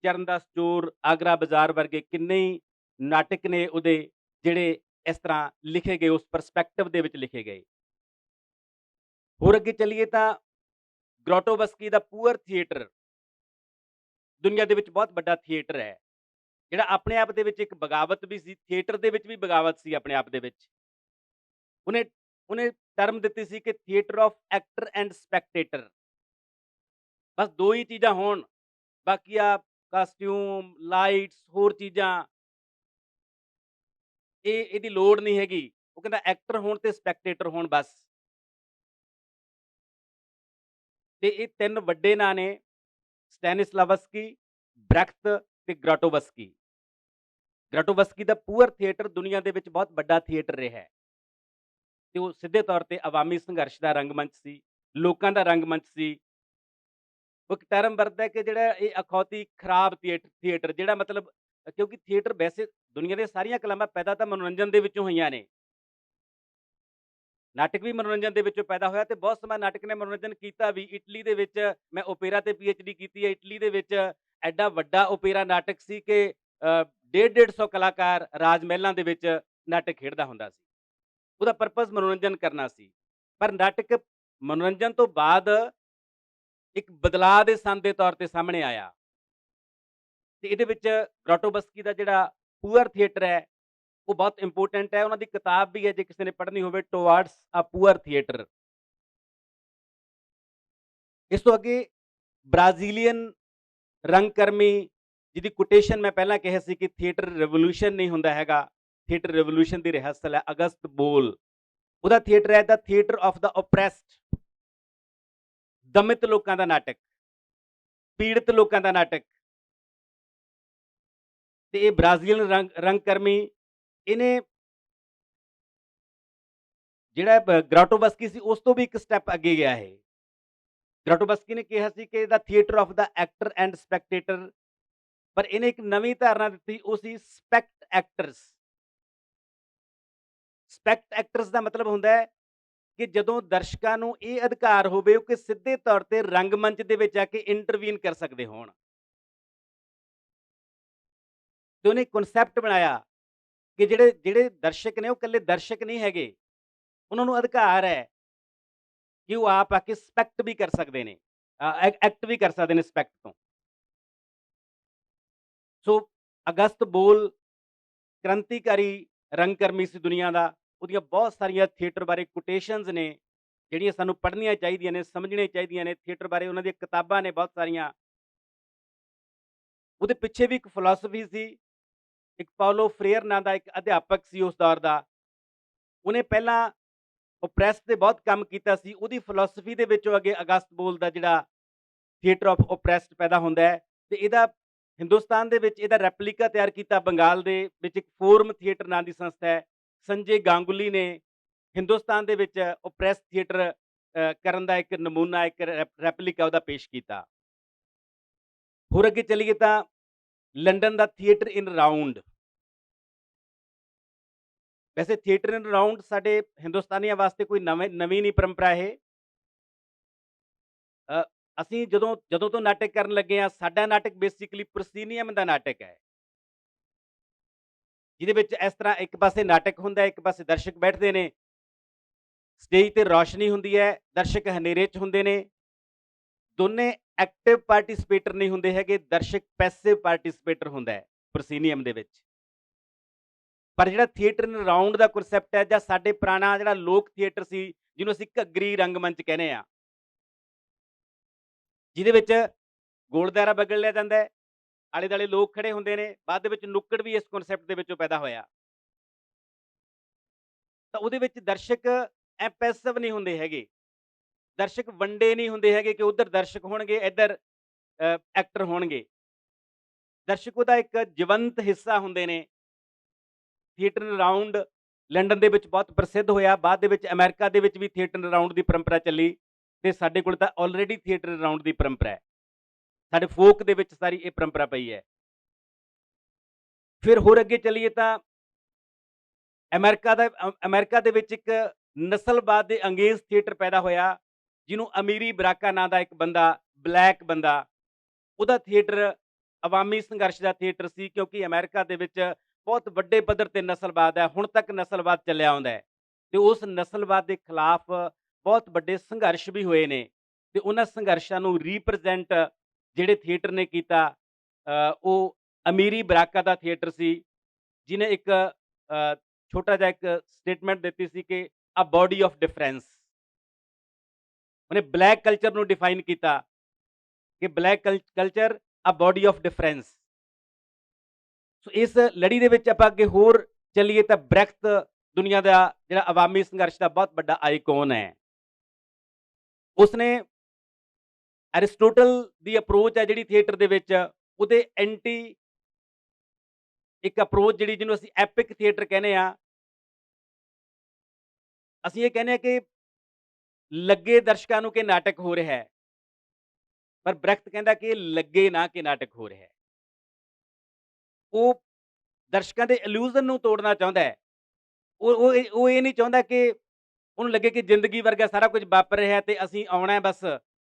ਚਰਨਦਾਸ ਚੋਰ, ਆਗਰਾ ਬਾਜ਼ਾਰ ਵਰਗੇ ਕਿੰਨੇ ਹੀ ਨਾਟਕ ਨੇ ਉਹਦੇ ਜਿਹੜੇ ਇਸ ਤਰ੍ਹਾਂ ਲਿਖੇ ਗਏ, ਉਸ ਪਰਸਪੈਕਟਿਵ ਦੇ ਵਿੱਚ ਲਿਖੇ ਗਏ। ਹੋਰ ਅੱਗੇ ਚੱਲੀਏ ਤਾਂ ਗ੍ਰੋਟੋਵਸਕੀ ਦਾ ਪੂਅਰ ਥੀਏਟਰ ਦੁਨੀਆ ਦੇ ਵਿੱਚ ਬਹੁਤ ਵੱਡਾ ਥੀਏਟਰ ਹੈ। ਜਿਹੜਾ ਆਪਣੇ ਆਪ ਦੇ ਵਿੱਚ ਇੱਕ ਬਗਾਵਤ ਵੀ ਸੀ ਥੀਏਟਰ ਦੇ ਵਿੱਚ ਵੀ ਬਗਾਵਤ ਸੀ ਆਪਣੇ ਆਪ ਦੇ ਵਿੱਚ। ਉਹਨੇ ਉਹਨੇ ਟਰਮ ਦਿੱਤੀ ਸੀ ਕਿ theatre of actor and spectator ਬਸ ਦੋ ਹੀ ਚੀਜ਼ਾਂ ਹੋਣ, ਬਾਕੀ ਆ ਕਾਸਟਿਊਮ ਲਾਈਟਸ ਹੋਰ ਚੀਜ਼ਾਂ ਇਹ, ਇਹਦੀ ਲੋੜ ਨਹੀਂ ਹੈਗੀ। ਉਹ ਕਹਿੰਦਾ ਐਕਟਰ ਹੋਣ ਤੇ ਸਪੈਕਟੇਟਰ ਹੋਣ ਬਸ। ਤੇ ਇਹ ਤਿੰਨ ਵੱਡੇ ਨਾਂ ਨੇ, ਸਟੈਨਿਸਲਾਵਸਕੀ ਬ੍ਰੈਖਤ ਤੇ ਗ੍ਰਾਟੋਵਸਕੀ। ਗ੍ਰਾਟੋਵਸਕੀ ਦਾ ਪੂਅਰ ਥੀਏਟਰ ਦੁਨੀਆ ਦੇ ਵਿੱਚ ਬਹੁਤ ਵੱਡਾ ਥੀਏਟਰ ਰਿਹਾ ਹੈ। ਤੇ ਉਹ ਸਿੱਧੇ ਤੌਰ ਤੇ ਆਵਾਮੀ ਸੰਘਰਸ਼ ਦਾ ਰੰਗਮੰਚ ਸੀ, ਲੋਕਾਂ ਦਾ ਰੰਗਮੰਚ ਸੀ। ਉਹ ਇੱਕ ਟਰਮ ਵਰਤਦਾ ਹੈ ਕਿ ਜਿਹੜਾ ਇਹ ਅਖੌਤੀ ਖਰਾਬ ਥੀਏਟਰ ਥੀਏਟਰ, ਜਿਹੜਾ ਮਤਲਬ, ਕਿਉਂਕਿ ਥੀਏਟਰ ਵੈਸੇ ਦੁਨੀਆ ਦੀਆਂ ਸਾਰੀਆਂ ਕਲਾਮਾਂ ਪੈਦਾ ਤਾਂ ਮਨੋਰੰਜਨ ਦੇ ਵਿੱਚੋਂ ਹੋਈਆਂ ਨੇ। ਨਾਟਕ ਵੀ ਮਨੋਰੰਜਨ ਦੇ ਵਿੱਚੋਂ ਪੈਦਾ ਹੋਇਆ ਤੇ ਬਹੁਤ ਸਮਾਂ ਨਾਟਕ ਨੇ ਮਨੋਰੰਜਨ ਕੀਤਾ ਵੀ। ਇਟਲੀ ਦੇ ਵਿੱਚ ਮੈਂ ਓਪੇਰਾ ਤੇ ਪੀਐਚਡੀ ਕੀਤੀ ਹੈ। ਇਟਲੀ ਦੇ ਵਿੱਚ ਐਡਾ ਵੱਡਾ ਓਪੇਰਾ ਨਾਟਕ ਸੀ ਕਿ ਅ, ਡੇਢ ਡੇਢ ਸੌ ਕਲਾਕਾਰ ਰਾਜ ਮਹਿਲਾਂ ਦੇ ਵਿੱਚ ਨਾਟਕ ਖੇਡਦਾ ਹੁੰਦਾ ਸੀ। ਉਹਦਾ ਪਰਪਸ ਮਨੋਰੰਜਨ ਕਰਨਾ ਸੀ। ਪਰ ਨਾਟਕ ਮਨੋਰੰਜਨ ਤੋਂ ਬਾਅਦ ਇੱਕ ਬਦਲਾਅ ਦੇ ਸੰਦ ਦੇ ਤੌਰ ਤੇ ਸਾਹਮਣੇ ਆਇਆ। ਤੇ ਇਹਦੇ ਵਿੱਚ ਗ੍ਰਾਟੋਬਸਕੀ ਦਾ ਜਿਹੜਾ ਪੂਅਰ ਥੀਏਟਰ ਹੈ। ਉਹ ਬਹੁਤ ਇੰਪੋਰਟੈਂਟ ਹੈ। ਉਹਨਾਂ ਦੀ ਕਿਤਾਬ ਵੀ ਹੈ, ਜੇ ਕਿਸੇ ਨੇ ਪੜ੍ਹਨੀ ਹੋਵੇ ਟੁਵਾਰਡਸ ਅ ਪੂਅਰ ਥੀਏਟਰ ਇਸ ਤੋਂ ਅੱਗੇ ਬ੍ਰਾਜ਼ੀਲੀਅਨ ਰੰਗਕਰਮੀ, ਜਿਹਦੀ ਕੋਟੇਸ਼ਨ ਮੈਂ ਪਹਿਲਾਂ ਕਿਹਾ ਸੀ ਕਿ ਥੀਏਟਰ ਰੈਵੋਲੂਸ਼ਨ ਨਹੀਂ ਹੁੰਦਾ ਹੈਗਾ। ਥੀਏਟਰ ਰੈਵੋਲੂਸ਼ਨ ਦੀ ਰਿਹਰਸਲ ਹੈ, ਅਗਸਤ ਬੋਲ। ਉਹਦਾ ਥੀਏਟਰ ਹੈ ਦਾ ਥੀਏਟਰ ਆਫ ਦਾ ਓਪਰੈਸਡ ਦਮਿਤ ਲੋਕਾਂ ਦਾ ਨਾਟਕ, ਪੀੜਤ ਲੋਕਾਂ ਦਾ ਨਾਟਕ। ਤੇ ਇਹ ਬ੍ਰਾਜ਼ੀਲੀਅਨ ਰੰਗ, ਰੰਗਕਰਮੀ ਇਹਨੇ ਜਿਹੜਾ ਬ- ਗ੍ਰਾਟੋਬਸਕੀ ਸੀ, ਉਸ ਤੋਂ ਵੀ ਇੱਕ ਸਟੈਪ ਅੱਗੇ ਗਿਆ ਹੈ ਗ੍ਰਾਟੋਬਸਕੀ ਨੇ ਕਿਹਾ ਸੀ ਕਿ the theatre of the actor and spectator ਪਰ ਇਹਨੇ ਇੱਕ ਨਵੀਂ ਧਾਰਨਾ ਦਿੱਤੀ, ਉਹ ਸੀ ਸਪੈਕਟ ਐਕਟਰਸ ਸਪੈਕਟ ਐਕਟਰਸ ਦਾ ਮਤਲਬ ਹੁੰਦਾ ਹੈ ਕਿ ਜਦੋਂ ਦਰਸ਼ਕਾਂ ਨੂੰ ਇਹ ਅਧਿਕਾਰ ਹੋਵੇ, ਉਹ ਕਿ ਸਿੱਧੇ ਤੌਰ ਤੇ ਰੰਗਮੰਚ ਦੇ ਵਿੱਚ ਆ ਕੇ ਇੰਟਰਵੀਨ ਕਰ ਸਕਦੇ ਹੋਣ। ਤੇ ਉਹਨੇ ਕਨਸੈਪਟ ਬਣਾਇਆ ਕਿ ਜਿਹੜੇ ਜਿਹੜੇ ਦਰਸ਼ਕ ਨੇ ਉਹ ਇਕੱਲੇ ਦਰਸ਼ਕ ਨਹੀਂ ਹੈਗੇ, ਉਹਨਾਂ ਨੂੰ ਅਧਿਕਾਰ ਹੈ ਕਿ ਉਹ ਆਪ ਆ ਕੇ ਸਪੈਕਟ ਵੀ ਕਰ ਸਕਦੇ ਨੇ ਐਕਟ ਵੀ ਕਰ ਸਕਦੇ ਨੇ ਸਪੈਕਟ ਤੋਂ। ਸੋ ਅਗਸਤ ਬੋਲ ਕ੍ਰਾਂਤੀਕਾਰੀ ਰੰਗਕਰਮੀ ਸੀ ਦੁਨੀਆ ਦਾ, ਉਹਦੀਆਂ ਬਹੁਤ ਸਾਰੀਆਂ ਥੀਏਟਰ ਬਾਰੇ ਕੋਟੇਸ਼ਨਸ ਨੇ, ਜਿਹੜੀਆਂ ਸਾਨੂੰ ਪੜ੍ਹਨੀਆਂ ਚਾਹੀਦੀਆਂ ਨੇ, ਸਮਝਣੀਆਂ ਚਾਹੀਦੀਆਂ ਨੇ ਥੀਏਟਰ ਬਾਰੇ ਉਹਨਾਂ ਦੀਆਂ ਕਿਤਾਬਾਂ ਨੇ ਬਹੁਤ ਸਾਰੀਆਂ। ਉਹਦੇ ਪਿੱਛੇ ਵੀ ਇੱਕ ਫਿਲਾਸਫੀ ਸੀ ਇੱਕ ਪਾਉਲੋ ਫਰੇਅਰ ਨਾਂ ਦਾ ਇੱਕ ਅਧਿਆਪਕ ਸੀ ਉਸ ਦੌਰ ਦਾ। ਉਹਨੇ ਪਹਿਲਾਂ ਓਪਰੈਸ ਤੇ ਬਹੁਤ ਕੰਮ ਕੀਤਾ ਸੀ। ਉਹਦੀ ਫਿਲਾਸਫੀ ਦੇ ਵਿੱਚੋਂ ਅੱਗੇ ਅਗਸਤ ਬੋਲ ਦਾ ਜਿਹੜਾ ਥੀਏਟਰ ਆਫ ਓਪਰੈਸਡ ਪੈਦਾ ਹੁੰਦਾ ਹੈ ਤੇ ਇਹਦਾ ਹਿੰਦੁਸਤਾਨ ਦੇ ਵਿੱਚ ਇਹਦਾ ਰੈਪਲੀਕਾ ਤਿਆਰ ਕੀਤਾ। ਬੰਗਾਲ ਦੇ ਵਿੱਚ ਇੱਕ ਫੋਰਮ ਥੀਏਟਰ ਨਾਂ ਦੀ ਸੰਸਥਾ ਹੈ। ਸੰਜੇ ਗਾਂਗੁਲੀ ਨੇ ਹਿੰਦੁਸਤਾਨ ਦੇ ਵਿੱਚ ਓਪਰੈਸ ਥੀਏਟਰ ਕਰਨ ਦਾ ਇੱਕ ਨਮੂਨਾ, ਇੱਕ ਰੈਪਲੀਕਾ ਉਹਦਾ ਪੇਸ਼ ਕੀਤਾ। ਹੋਰ ਅੱਗੇ ਚਲੀਏ ਤਾਂ ਲੰਡਨ ਦਾ ਥੀਏਟਰ ਇਨ ਰਾਉਂਡ ਵੈਸੇ ਥੀਏਟਰ ਇਨ ਰਾਉਂਡ ਸਾਡੇ ਹਿੰਦੁਸਤਾਨੀਆਂ ਵਾਸਤੇ ਕੋਈ ਨਵੇਂ, ਨਵੀਂ ਨਹੀਂ ਪਰੰਪਰਾ ਹੈ ਅਸੀਂ ਜਦੋਂ ਜਦੋਂ ਤੋਂ ਨਾਟਕ ਕਰਨ ਲੱਗੇ ਆ ਸਾਡਾ ਨਾਟਕ ਬੇਸਿਕਲੀ ਪ੍ਰਸੀਨੀਅਮ ਦਾ ਨਾਟਕ ਹੈ। ਜਿਹਦੇ ਵਿੱਚ ਇਸ ਤਰ੍ਹਾਂ ਇੱਕ ਪਾਸੇ ਨਾਟਕ ਹੁੰਦਾ, ਇੱਕ ਪਾਸੇ ਦਰਸ਼ਕ ਬੈਠਦੇ ਨੇ। ਸਟੇਜ ਤੇ ਰੌਸ਼ਨੀ ਹੁੰਦੀ ਹੈ, ਦਰਸ਼ਕ ਹਨੇਰੇ 'ਚ ਹੁੰਦੇ ਨੇ। ਦੋਨੇ ਐਕਟਿਵ ਪਾਰਟਿਸਿਪੇਟਰ ਨਹੀਂ ਹੁੰਦੇ ਹੈਗੇ, ਦਰਸ਼ਕ ਪੈਸਿਵ ਪਾਰਟਿਸਿਪੇਟਰ ਹੁੰਦਾ ਹੈ ਪ੍ਰੋਸੀਨੀਅਮ ਦੇ ਵਿੱਚ। ਪਰ ਜਿਹੜਾ ਥੀਏਟਰ ਇਨ ਰਾਉਂਡ ਦਾ ਕਨਸੈਪਟ ਹੈ ਜਾਂ ਸਾਡੇ ਪੁਰਾਣਾ ਜਿਹੜਾ ਲੋਕ ਥੀਏਟਰ ਸੀ, ਜਿਹਨੂੰ ਅਸੀਂ ਘੱਗਰੀ ਰੰਗਮੰਚ ਕਹਿੰਦੇ ਆ ਜਿਹਦੇ ਵਿੱਚ ਗੋਲ ਬਗਲ ਲਿਆ ਜਾਂਦਾ ਹੈ ਆਲੇ ਦਾਲੇ ਲੋਕ ਖੜੇ ਹੁੰਦੇ ਨੇ, ਬਾਅਦ ਦੇ ਵਿੱਚ ਨੁੱਕੜ ਵੀ ਇਸ ਕਨਸੈਪਟ ਦੇ ਵਿੱਚੋਂ ਪੈਦਾ ਹੋਇਆ। ਤਾਂ ਉਹਦੇ ਵਿੱਚ ਦਰਸ਼ਕ ਐ ਪੈਸਿਵ ਨਹੀਂ ਹੁੰਦੇ ਹੈਗੇ। ਦਰਸ਼ਕ ਵੰਡੇ ਨਹੀਂ ਹੁੰਦੇ ਹੈਗੇ ਕਿ ਉਧਰ ਦਰਸ਼ਕ ਹੋਣਗੇ, ਇੱਧਰ ਐਕਟਰ ਹੋਣਗੇ। ਦਰਸ਼ਕ ਉਹਦਾ ਇੱਕ ਜੀਵੰਤ ਹਿੱਸਾ ਹੁੰਦੇ ਨੇ। ਥੀਏਟਰ ਰਾਉਂਡ ਲੰਡਨ ਦੇ ਵਿੱਚ ਬਹੁਤ ਪ੍ਰਸਿੱਧ ਹੋਇਆ, ਬਾਅਦ ਦੇ ਵਿੱਚ ਅਮਰੀਕਾ ਦੇ ਵਿੱਚ ਵੀ ਥੀਏਟਰ ਰਾਉਂਡ ਦੀ ਪਰੰਪਰਾ ਚੱਲੀ ਤੇ ਸਾਡੇ ਕੋਲ ਤਾਂ ਆਲਰੇਡੀ ਥੀਏਟਰ ਰਾਉਂਡ ਦੀ ਪਰੰਪਰਾ ਹੈ। ਸਾਡੇ ਫੋਕ ਦੇ ਵਿੱਚ ਸਾਰੀ ਇਹ ਪਰੰਪਰਾ ਪਈ ਹੈ। ਫਿਰ ਹੋਰ ਅੱਗੇ ਚੱਲੀਏ ਤਾਂ ਅਮਰੀਕਾ ਦਾ, ਅ- ਅਮਰੀਕਾ ਦੇ ਵਿੱਚ ਇੱਕ ਨਸਲਵਾਦ ਦੇ ਅੰਗੇਜ਼ ਥੀਏਟਰ ਪੈਦਾ ਹੋਇਆ। ਜਿਹਨੂੰ ਅਮੀਰੀ ਬਰਾਕਾ ਨਾਂ ਦਾ ਇੱਕ ਬੰਦਾ, ਬਲੈਕ ਬੰਦਾ, ਉਹਦਾ ਥੀਏਟਰ ਅਵਾਮੀ ਸੰਘਰਸ਼ ਦਾ ਥੀਏਟਰ ਸੀ ਕਿਉਂਕਿ ਅਮਰੀਕਾ ਦੇ ਵਿੱਚ ਬਹੁਤ ਵੱਡੇ ਪੱਧਰ ਤੇ ਨਸਲਵਾਦ ਹੈ, ਹੁਣ ਤੱਕ ਨਸਲਵਾਦ ਚੱਲਿਆ ਆਉਂਦਾ ਹੈ ਤੇ ਉਸ ਨਸਲਵਾਦ ਦੇ ਖਿਲਾਫ ਬਹੁਤ ਵੱਡੇ ਸੰਘਰਸ਼ ਵੀ ਹੋਏ ਨੇ ਤੇ ਉਹਨਾਂ ਸੰਘਰਸ਼ਾਂ ਨੂੰ ਰੀਪ੍ਰੈਜ਼ੈਂਟ ਜਿਹੜੇ ਥੀਏਟਰ ਨੇ ਕੀਤਾ ਉਹ ਅਮੀਰੀ ਬਰਾਕਾ ਦਾ ਥੀਏਟਰ ਸੀ ਜਿਨੇ ਇੱਕ ਛੋਟਾ ਜਿਹਾ ਇੱਕ ਸਟੇਟਮੈਂਟ ਦਿੱਤੀ ਸੀ ਕਿ ਅ ਬਾਡੀ ਆਫ ਡਿਫਰੈਂਸ ਉਹਨੇ ਬਲੈਕ ਕਲਚਰ ਨੂੰ ਡਿਫਾਈਨ ਕੀਤਾ ਕਿ black culture a body of difference so ਇਸ ਲੜੀ ਦੇ ਵਿੱਚ ਆਪਾਂ ਅੱਗੇ ਹੋਰ ਚੱਲੀਏ ਤਾਂ ਬ੍ਰੈਖਤ ਦੁਨੀਆ ਦਾ ਜਿਹੜਾ ਅਵਾਮੀ ਸੰਘਰਸ਼ ਦਾ ਬਹੁਤ ਵੱਡਾ ਆਈਕਨ ਹੈ। ਉਸਨੇ ਅਰਿਸਟੋਟਲ ਦੀ ਅਪਰੋਚ ਹੈ ਜਿਹੜੀ ਥੀਏਟਰ ਦੇ ਵਿੱਚ, ਉਹਦੇ ਐਂਟੀ ਇੱਕ ਅਪਰੋਚ ਜਿਹੜੀ ਜਿਹਨੂੰ ਅਸੀਂ ਐਪਿਕ ਥੀਏਟਰ ਕਹਿੰਦੇ ਆ ਅਸੀਂ ਇਹ ਕਹਿੰਦੇ ਆ ਕਿ ਲੱਗੇ ਦਰਸ਼ਕਾਂ ਨੂੰ ਕਿ ਨਾਟਕ ਹੋ ਰਿਹਾ ਹੈ। ਪਰ ਬ੍ਰੈਖਤ ਕਹਿੰਦਾ ਕਿ ਲੱਗੇ ਨਾ ਕਿ ਨਾਟਕ ਹੋ ਰਿਹਾ ਹੈ। ਉਹ ਦਰਸ਼ਕਾਂ ਦੇ ਇਲੂਜ਼ਨ ਨੂੰ ਤੋੜਨਾ ਚਾਹੁੰਦਾ ਹੈ। ਉਹ ਉਹ, ਇਹ- ਨਹੀਂ ਚਾਹੁੰਦਾ ਕਿ ਉਹਨੂੰ ਲੱਗੇ ਕਿ ਜ਼ਿੰਦਗੀ ਵਰਗਾ ਸਾਰਾ ਕੁਝ ਵਾਪਰ ਰਿਹਾ ਹੈ ਤੇ ਅਸੀਂ ਆਉਣਾ ਬਸ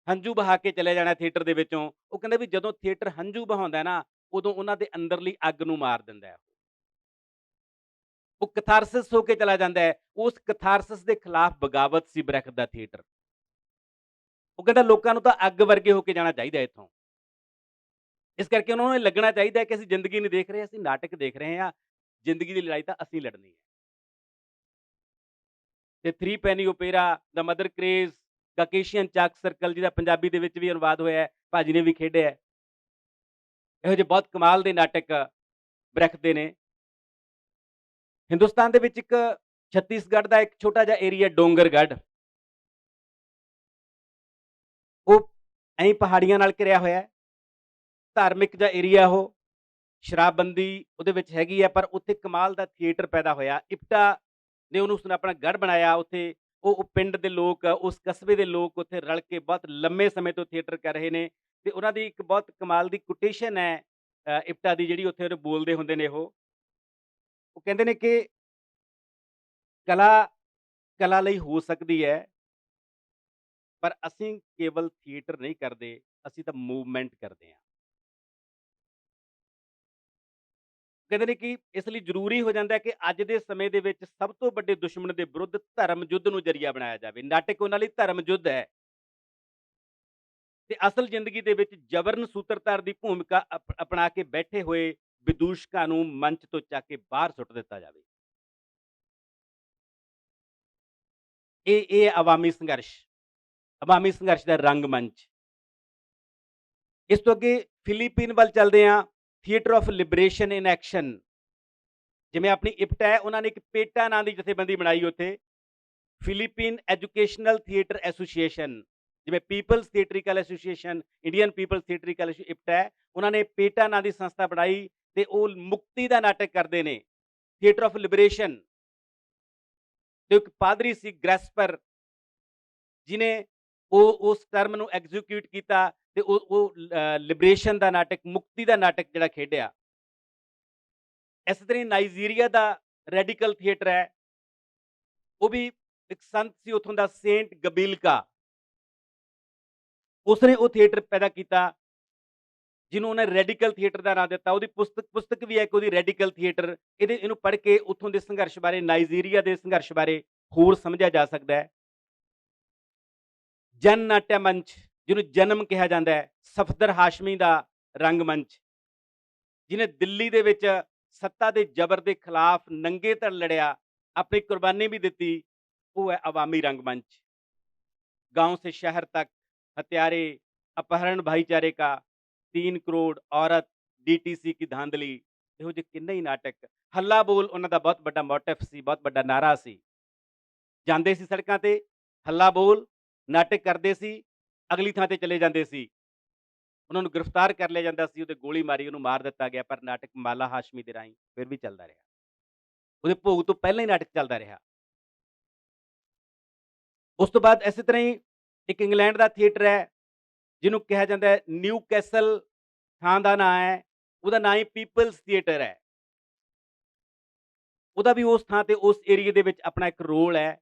ਹੰਝੂ ਬਹਾ ਕੇ ਚਲੇ ਜਾਣਾ ਥੀਏਟਰ ਦੇ ਵਿੱਚੋਂ। ਉਹ ਕਹਿੰਦਾ ਵੀ ਜਦੋਂ ਥੀਏਟਰ ਹੰਝੂ ਬਹਾਉਂਦਾ ਨਾ, ਉਦੋਂ ਉਹਨਾਂ ਦੇ ਅੰਦਰਲੀ ਅੱਗ ਨੂੰ ਮਾਰ ਦਿੰਦਾ ਹੈ ਉਹ ਕਥਾਰਸਿਸ ਹੋ ਕੇ ਚਲਾ ਜਾਂਦਾ ਹੈ, ਉਸ ਕਥਾਰਸਿਸ ਦੇ ਖਿਲਾਫ ਬਗਾਵਤ ਸੀ ਬ੍ਰੈਖਤ ਦਾ ਥੀਏਟਰ। ਉਹ ਕਹਿੰਦਾ ਲੋਕਾਂ ਨੂੰ ਤਾਂ ਅੱਗ ਵਰਗੇ ਹੋ ਕੇ ਜਾਣਾ ਚਾਹੀਦਾ ਇੱਥੋਂ। ਇਸ ਕਰਕੇ ਉਹਨਾਂ ਨੂੰ ਇਹ ਲੱਗਣਾ ਚਾਹੀਦਾ ਹੈ ਕਿ ਅਸੀਂ ਜ਼ਿੰਦਗੀ ਨਹੀਂ ਦੇਖ ਰਹੇ, ਅਸੀਂ ਨਾਟਕ ਦੇਖ ਰਹੇ ਹਾਂ, ਜ਼ਿੰਦਗੀ ਦੀ ਲੜਾਈ ਤਾਂ ਅਸੀਂ ਲੜਨੀ ਹੈ। ਤੇ 3 ਪੈਨੀ ਓਪੇਰਾ ਦਾ mother courage Caucasian chalk circle ਜਿਹਦਾ ਪੰਜਾਬੀ ਦੇ ਵਿੱਚ ਵੀ ਅਨੁਵਾਦ ਹੋਇਆ ਹੈ, ਭਾਜੀ ਨੇ ਵੀ ਖੇਡਿਆ ਇਹੋ ਜਿਹੇ ਬਹੁਤ ਕਮਾਲ ਦੇ ਨਾਟਕ ਬ੍ਰੈਖਤ ਦੇ ਨੇ। ਹਿੰਦੁਸਤਾਨ ਦੇ ਵਿੱਚ ਇੱਕ ਛੱਤੀਸਗੜ੍ਹ ਦਾ ਇੱਕ ਛੋਟਾ ਜਿਹਾ ਏਰੀਆ ਡੋਂਗਰਗੜ੍ਹ। ਉਹ ਐਂ ਪਹਾੜੀਆਂ ਨਾਲ ਘਿਰਿਆ ਹੋਇਆ ਹੈ। ਧਾਰਮਿਕ ਜਿਹਾ ਏਰੀਆ ਉਹ। ਸ਼ਰਾਬਬੰਦੀ ਉਹਦੇ ਵਿੱਚ ਹੈਗੀ ਆ ਪਰ ਉੱਥੇ ਕਮਾਲ ਦਾ ਥੀਏਟਰ ਪੈਦਾ ਹੋਇਆ। ਇਪਟਾ ਨੇ ਉਹਨੂੰ ਉਸਨੇ ਆਪਣਾ ਗੜ ਬਣਾਇਆ। ਉੱਥੇ ਉਹ ਉਹ ਪਿੰਡ ਦੇ ਲੋਕ, ਉਸ ਕਸਬੇ ਦੇ ਲੋਕ ਉੱਥੇ ਰਲ ਕੇ ਬਹੁਤ ਲੰਮੇ ਸਮੇਂ ਤੋਂ ਥੀਏਟਰ ਕਰ ਰਹੇ ਨੇ ਤੇ ਉਹਨਾਂ ਦੀ ਇੱਕ ਬਹੁਤ ਕਮਾਲ ਦੀ ਕੋਟੇਸ਼ਨ ਹੈ ਇਪਟਾ ਦੀ ਜਿਹੜੀ ਉੱਥੇ ਉਹ ਬੋਲਦੇ ਹੁੰਦੇ ਨੇ ਉਹ। ਉਹ ਕਹਿੰਦੇ ਨੇ ਕਿ ਕਲਾ ਕਲਾ ਲਈ ਹੋ ਸਕਦੀ ਹੈ। ਪਰ ਅਸੀਂ ਕੇਵਲ ਥੀਏਟਰ ਨਹੀਂ ਕਰਦੇ, ਅਸੀਂ ਤਾਂ ਮੂਵਮੈਂਟ ਕਰਦੇ ਹਾਂ। ਕਹਿੰਦੇ ਨੇ ਕਿ ਇਸ ਲਈ ਜ਼ਰੂਰੀ ਹੋ ਜਾਂਦਾ ਹੈ ਕਿ ਅੱਜ ਦੇ ਸਮੇਂ ਦੇ ਵਿੱਚ ਸਭ ਤੋਂ ਵੱਡੇ ਦੁਸ਼ਮਣ ਦੇ ਵਿਰੁੱਧ ਧਰਮ ਯੁੱਧ ਨੂੰ ਜਰੀਆ ਬਣਾਇਆ ਜਾਵੇ। ਨਾਟਕ ਉਹਨਾਂ ਲਈ ਧਰਮ ਯੁੱਧ ਹੈ। ਤੇ ਅਸਲ ਜ਼ਿੰਦਗੀ ਦੇ ਵਿੱਚ ਜਬਰਨ ਸੂਤਰਧਾਰ ਦੀ ਭੂਮਿਕਾ ਅਪ- ਅਪਣਾ ਕੇ ਬੈਠੇ ਹੋਏ ਵਿਦੂਸ਼ਕਾਂ ਨੂੰ ਮੰਚ ਤੋਂ ਚੱਕ ਕੇ ਬਾਹਰ ਸੁੱਟ ਦਿੱਤਾ ਜਾਵੇ। ਇਹ ਇਹ ਆਵਾਮੀ ਸੰਘਰਸ਼ ਆਵਾਮੀ ਸੰਘਰਸ਼ ਦਾ ਰੰਗ ਮੰਚ। ਇਸ ਤੋਂ ਅੱਗੇ ਫਿਲੀਪੀਨ ਵੱਲ ਚੱਲਦੇ ਹਾਂ theatre of liberation in action ਜਿਵੇਂ ਆਪਣੀ ਇਪਟਾ ਹੈ, ਉਹਨਾਂ ਨੇ ਇੱਕ ਪੇਟਾ ਨਾਂ ਦੀ ਜਥੇਬੰਦੀ ਬਣਾਈ ਉੱਥੇ। ਫਿਲੀਪੀਨ ਐਜੂਕੇਸ਼ਨਲ ਥੀਏਟਰ ਐਸੋਸੀਏਸ਼ਨ ਜਿਵੇਂ people's theatrical association Indian people's theatrical IPTA ਹੈ। ਉਹਨਾਂ ਨੇ ਪੇਟਾ ਨਾਂ ਦੀ ਸੰਸਥਾ ਬਣਾਈ ਤੇ ਉਹ ਮੁਕਤੀ ਦਾ ਨਾਟਕ ਕਰਦੇ ਨੇ। ਥੀਏਟਰ ਆਫ ਲਿਬਰੇਸ਼ਨ ਤੇ ਇੱਕ ਪਾਦਰੀ ਸੀ ਗ੍ਰੈਸਪਰ, ਜਿਨੇ ਉਹ, ਉਸ ਟਰਮ ਨੂੰ ਐਗਜ਼ੀਕਿਊਟ ਕੀਤਾ ਤੇ ਉਹ ਉਹ ਲਿਬਰੇਸ਼ਨ ਦਾ ਨਾਟਕ, ਮੁਕਤੀ ਦਾ ਨਾਟਕ ਜਿਹੜਾ ਖੇਡਿਆ। ਇਸ ਤਰ੍ਹਾਂ ਨਾਈਜੀਰੀਆ ਦਾ ਰੈਡੀਕਲ ਥੀਏਟਰ ਹੈ। ਉਹ ਵੀ ਇੱਕ ਸੰਤ ਸੀ ਉਥੋਂ ਦਾ ਸੇਂਟ ਗਬੀਲਕਾ ਉਸਨੇ ਉਹ ਥੀਏਟਰ ਪੈਦਾ ਕੀਤਾ। ਜਿਹਨੂੰ ਉਹਨੇ ਰੈਡੀਕਲ ਥੀਏਟਰ ਦਾ ਨਾਮ ਦਿੱਤਾ, ਉਹਦੀ ਪੁਸਤਕ ਪੁਸਤਕ ਵੀ ਹੈ ਕਿ ਉਹਦੀ ਰੈਡੀਕਲ ਥੀਏਟਰ ਇਹਦੇ, ਇਹਨੂੰ ਪੜ੍ਹ ਕੇ ਉੱਥੋਂ ਦੇ ਸੰਘਰਸ਼ ਬਾਰੇ, ਨਾਈਜੀਰੀਆ ਦੇ ਸੰਘਰਸ਼ ਬਾਰੇ ਹੋਰ ਸਮਝਿਆ ਜਾ ਸਕਦਾ ਹੈ। ਜਨ ਨਾਟਯ ਮੰਚ ਜਿਹਨੂੰ ਜਨਮ ਕਿਹਾ ਜਾਂਦਾ ਹੈ, ਸਫਦਰ ਹਾਸ਼ਮੀ ਦਾ ਰੰਗ ਮੰਚ ਜਿਹਨੇ ਦਿੱਲੀ ਦੇ ਵਿੱਚ ਸੱਤਾ ਦੇ ਜ਼ਬਰ ਦੇ ਖਿਲਾਫ ਨੰਗੇ ਧੜ ਲੜਿਆ, ਆਪਣੀ ਕੁਰਬਾਨੀ ਵੀ ਦਿੱਤੀ, ਉਹ ਹੈ ਆਵਾਮੀ ਰੰਗ ਮੰਚ ਗਾਉਂ ਸੇ ਸ਼ਹਿਰ ਤੱਕ اپہرن بھائی چارے کا 3 ਕਰੋੜ ਔਰਤ ਡੀਟੀਸੀ ਕੀ ਧਾਂਦਲੀ ਇਹੋ ਜਿਹੇ ਕਿੰਨੇ ਹੀ ਨਾਟਕ ਹੱਲਾ ਬੋਲ ਉਹਨਾਂ ਦਾ ਬਹੁਤ ਵੱਡਾ ਮੋਟਿਵ ਸੀ ਬਹੁਤ ਵੱਡਾ ਨਾਰਾ ਸੀ ਜਾਂਦੇ ਸੀ ਸੜਕਾਂ ਤੇ ਹੱਲਾ ਬੋਲ ਨਾਟਕ ਕਰਦੇ ਸੀ ਅਗਲੀ ਥਾਂ ਤੇ ਚਲੇ ਜਾਂਦੇ ਸੀ ਉਹਨਾਂ ਨੂੰ ਗ੍ਰਿਫਤਾਰ ਕਰ ਲਿਆ ਜਾਂਦਾ ਸੀ ਉਹਦੇ ਗੋਲੀ ਮਾਰੀ ਉਹਨੂੰ ਮਾਰ ਦਿੱਤਾ ਗਿਆ ਪਰ ਨਾਟਕ ਮਾਲਾ ਹਾਸ਼ਮੀ ਦੇ ਰਾਹੀਂ ਫਿਰ ਵੀ ਚੱਲਦਾ ਰਿਹਾ ਉਹਦੇ ਭੋਗ ਤੋਂ ਪਹਿਲਾਂ ਹੀ ਨਾਟਕ ਚੱਲਦਾ ਰਿਹਾ ਉਸ ਤੋਂ ਬਾਅਦ ਇਸੇ ਤਰ੍ਹਾਂ ਹੀ ਇੱਕ ਇੰਗਲੈਂਡ ਦਾ ਥੀਏਟਰ ਹੈ ਜਿਹਨੂੰ ਕਿਹਾ ਜਾਂਦਾ ਹੈ ਨਿਊ ਕੈਸਲ ਥਾਂ ਦਾ ਨਾਂ ਹੈ, ਉਹਦਾ ਨਾਂ ਹੀ ਪੀਪਲਸ ਥੀਏਟਰ ਹੈ। ਉਹਦਾ ਵੀ ਉਸ ਥਾਂ ਤੇ ਉਸ ਏਰੀਆ ਦੇ ਵਿੱਚ ਆਪਣਾ ਇੱਕ ਰੋਲ ਹੈ।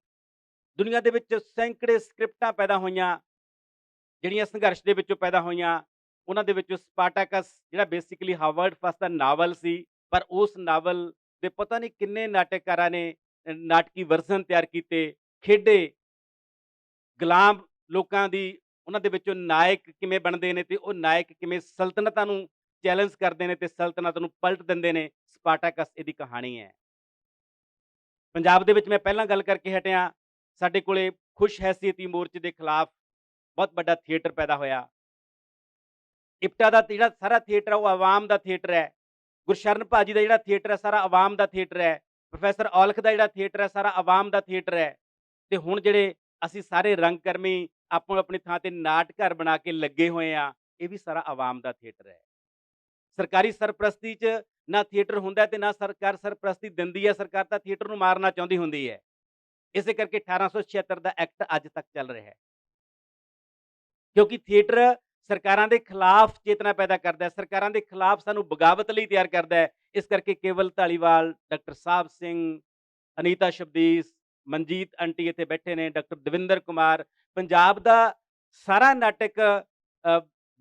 ਦੁਨੀਆ ਦੇ ਵਿੱਚ ਸੈਂਕੜੇ ਸਕ੍ਰਿਪਟਾਂ ਪੈਦਾ ਹੋਈਆਂ, ਜਿਹੜੀਆਂ ਸੰਘਰਸ਼ ਦੇ ਵਿੱਚੋਂ ਪੈਦਾ ਹੋਈਆਂ। ਉਹਨਾਂ ਦੇ ਵਿੱਚੋਂ ਸਪਾਰਟਾਕਸ ਜਿਹੜਾ ਬੇਸਿਕਲੀ ਹਾਵਰਡ ਫਸਟ ਦਾ ਨਾਵਲ ਸੀ, ਪਰ ਉਸ ਨਾਵਲ ਦੇ ਪਤਾ ਨਹੀਂ ਕਿੰਨੇ ਨਾਟਕਕਾਰਾਂ ਨੇ ਨਾਟਕੀ ਵਰਜ਼ਨ ਤਿਆਰ ਕੀਤੇ, ਖੇਡੇ। ਗੁਲਾਮ ਲੋਕਾਂ ਦੀ ਉਹਨਾਂ ਦੇ ਵਿੱਚੋਂ ਨਾਇਕ ਕਿਵੇਂ ਬਣਦੇ ਨੇ ਤੇ ਉਹ ਨਾਇਕ ਕਿਵੇਂ ਸਲਤਨਤਾਂ ਨੂੰ ਚੈਲੰਜ ਕਰਦੇ ਨੇ ਤੇ ਸਲਤਨਤ ਨੂੰ ਪਲਟ ਦਿੰਦੇ ਨੇ ਸਪਾਰਟਾਕਸ ਇਹਦੀ ਕਹਾਣੀ ਹੈ। ਪੰਜਾਬ ਦੇ ਵਿੱਚ ਮੈਂ ਪਹਿਲਾਂ ਗੱਲ ਕਰਕੇ ਹਟਿਆ, ਸਾਡੇ ਕੋਲੇ ਖੁਸ਼ ਹੈਸੀਅਤੀ ਮੋਰਚੇ ਦੇ ਖਿਲਾਫ ਬਹੁਤ ਵੱਡਾ ਥੀਏਟਰ ਪੈਦਾ ਹੋਇਆ। ਇਪਟਾ ਦਾ ਜਿਹੜਾ ਸਾਰਾ ਥੀਏਟਰ ਹੈ ਉਹ ਆਵਾਮ ਦਾ ਥੀਏਟਰ ਹੈ। ਗੁਰਸ਼ਰਨ ਭਾਜੀ ਦਾ ਜਿਹੜਾ ਥੀਏਟਰ ਹੈ, ਸਾਰਾ ਆਵਾਮ ਦਾ ਥੀਏਟਰ ਹੈ। ਪ੍ਰੋਫੈਸਰ ਔਲਖ ਦਾ ਜਿਹੜਾ ਥੀਏਟਰ ਹੈ, ਸਾਰਾ ਆਵਾਮ ਦਾ ਥੀਏਟਰ ਹੈ। ਤੇ ਹੁਣ ਜਿਹੜੇ ਅਸੀਂ ਸਾਰੇ ਰੰਗਕਰਮੀ ਆਪੋ ਆਪਣੀ ਥਾਂ ਤੇ ਨਾਟ ਘਰ ਬਣਾ ਕੇ ਲੱਗੇ ਹੋਏ ਆ ਇਹ ਵੀ ਸਾਰਾ ਆਵਾਮ ਦਾ ਥੀਏਟਰ ਹੈ। ਸਰਕਾਰੀ ਸਰਪ੍ਰਸਤੀ 'ਚ ਨਾ ਥੀਏਟਰ ਹੁੰਦਾ ਤੇ ਨਾ ਸਰਕਾਰ ਸਰਪ੍ਰਸਤੀ ਦਿੰਦੀ ਹੈ, ਸਰਕਾਰ ਤਾਂ ਥੀਏਟਰ ਨੂੰ ਮਾਰਨਾ ਚਾਹੁੰਦੀ ਹੁੰਦੀ ਹੈ। ਇਸੇ ਕਰਕੇ 1876 ਦਾ ਐਕਟ ਅੱਜ ਤੱਕ ਚੱਲ ਰਿਹਾ ਹੈ। ਕਿਉਂਕਿ ਥੀਏਟਰ ਸਰਕਾਰਾਂ ਦੇ ਖਿਲਾਫ ਚੇਤਨਾ ਪੈਦਾ ਕਰਦਾ ਹੈ, ਸਰਕਾਰਾਂ ਦੇ ਖਿਲਾਫ ਸਾਨੂੰ ਬਗਾਵਤ ਲਈ ਤਿਆਰ ਕਰਦਾ ਹੈ। ਇਸ ਕਰਕੇ ਕੇਵਲ ਢਾਲੀਵਾਲ ਡਾਕਟਰ ਸਾਹਿਬ ਸਿੰਘ, ਅਨੀਤਾ ਸ਼ਬਦੀਸ ਮਨਜੀਤ ਆਂਟੀ ਇੱਥੇ ਬੈਠੇ ਨੇ, ਡਾਕਟਰ ਦਵਿੰਦਰ ਕੁਮਾਰ, ਪੰਜਾਬ ਦਾ ਸਾਰਾ ਨਾਟਕ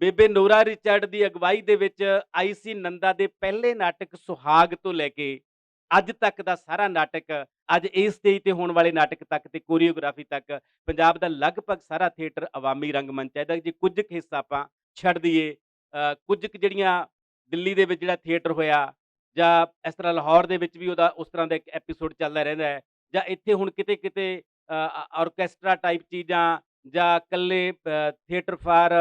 ਬੇਬੇ ਨੂਰਾ ਰਿਚਰਡ ਦੀ ਅਗਵਾਈ ਦੇ ਵਿੱਚ ਆਈਸੀ ਨੰਦਾ ਦੇ ਪਹਿਲੇ ਨਾਟਕ ਸੁਹਾਗ ਤੋਂ ਲੈ ਕੇ ਅੱਜ ਤੱਕ ਦਾ ਸਾਰਾ ਨਾਟਕ, ਅੱਜ ਇਸ ਸਟੇਜ ਤੇ ਹੋਣ ਵਾਲੇ ਨਾਟਕ ਤੱਕ ਤੇ ਕੋਰੀਓਗ੍ਰਾਫੀ ਤੱਕ, ਪੰਜਾਬ ਦਾ ਲਗਭਗ ਸਾਰਾ ਥੀਏਟਰ ਆਵਾਮੀ ਰੰਗਮੰਚ ਹੈ। ਇਹਦਾ ਜੇ ਕੁਝ ਕੁ ਹਿੱਸਾ ਆਪਾਂ ਛੱਡ ਦਈਏ ਕੁਝ ਕੁ ਜਿਹੜੀਆਂ ਦਿੱਲੀ ਦੇ ਵਿੱਚ ਜਿਹੜਾ ਥੀਏਟਰ ਹੋਇਆ ਜਾਂ ਇਸ ਤਰ੍ਹਾਂ ਲਾਹੌਰ ਦੇ ਵਿੱਚ ਵੀ ਉਹਦਾ ਉਸ ਤਰ੍ਹਾਂ ਦਾ ਇੱਕ ਐਪੀਸੋਡ ਚੱਲਦਾ ਰਹਿੰਦਾ ਹੈ ਜਾਂ ਇੱਥੇ ਹੁਣ ਕਿਤੇ ਕਿਤੇ ਆਰਕੈਸਟਰਾ ਟਾਈਪ ਚੀਜ਼ਾਂ ਜਾਂ ਕੱਲੇ ਥੀਏਟਰ ਫਾਰ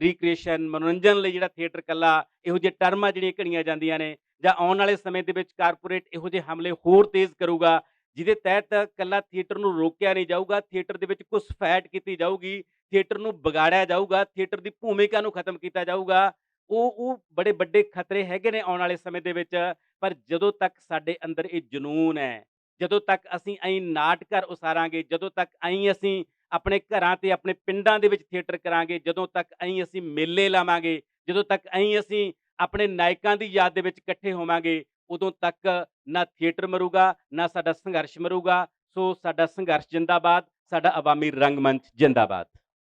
ਰੀਕ੍ਰੀਏਸ਼ਨ ਮਨੋਰੰਜਨ ਲਈ ਜਿਹੜਾ ਥੀਏਟਰ ਕੱਲਾ ਇਹੋ ਜਿਹੇ ਟਰਮਾਂ ਜਿਹੜੀਆਂ ਘੜੀਆਂ ਜਾਂਦੀਆਂ ਨੇ ਜਾਂ ਆਉਣ ਵਾਲੇ ਸਮੇਂ ਦੇ ਵਿੱਚ ਕਾਰਪੋਰੇਟ ਇਹੋ ਜਿਹੇ ਹਮਲੇ ਹੋਰ ਤੇਜ਼ ਕਰੂਗਾ, ਜਿਹਦੇ ਤਹਿਤ ਕੱਲਾ ਥੀਏਟਰ ਨੂੰ ਰੋਕਿਆ ਨਹੀਂ ਜਾਊਗਾ ਥੀਏਟਰ ਦੇ ਵਿੱਚ ਘੁਸਪੈਠ ਕੀਤੀ ਜਾਊਗੀ ਥੀਏਟਰ ਨੂੰ ਵਿਗਾੜਿਆ ਜਾਊਗਾ ਥੀਏਟਰ ਦੀ ਭੂਮਿਕਾ ਨੂੰ ਖਤਮ ਕੀਤਾ ਜਾਊਗਾ, ਉਹ ਉਹ ਬੜੇ ਵੱਡੇ ਖਤਰੇ ਹੈਗੇ ਨੇ ਆਉਣ ਵਾਲੇ ਸਮੇਂ ਦੇ ਵਿੱਚ, ਪਰ ਜਦੋਂ ਤੱਕ ਸਾਡੇ ਅੰਦਰ ਇਹ ਜਨੂਨ ਹੈ ਜਦੋਂ ਤੱਕ ਅਸੀਂ ਐਂ ਨਾਟ ਘਰ ਉਸਾਰਾਂਗੇ, ਜਦੋਂ ਤੱਕ ਐਂ ਅਸੀਂ ਆਪਣੇ ਘਰਾਂ ਤੇ ਆਪਣੇ ਪਿੰਡਾਂ ਦੇ ਵਿੱਚ ਥੀਏਟਰ ਕਰਾਂਗੇ, ਜਦੋਂ ਤੱਕ ਐਂ ਅਸੀਂ ਮੇਲੇ ਲਾਵਾਂਗੇ, ਜਦੋਂ ਤੱਕ ਐਂ ਅਸੀਂ ਆਪਣੇ ਨਾਇਕਾਂ ਦੀ ਯਾਦ ਦੇ ਵਿੱਚ ਇਕੱਠੇ ਹੋਵਾਂਗੇ, ਉਦੋਂ ਤੱਕ ਨਾ ਥੀਏਟਰ ਮਰੂਗਾ, ਨਾ ਸਾਡਾ ਸੰਘਰਸ਼ ਮਰੂਗਾ। ਸੋ ਸਾਡਾ ਸੰਘਰਸ਼ ਜਿੰਦਾਬਾਦ, ਸਾਡਾ ਆਵਾਮੀ ਰੰਗਮੰਚ ਜਿੰਦਾਬਾਦ।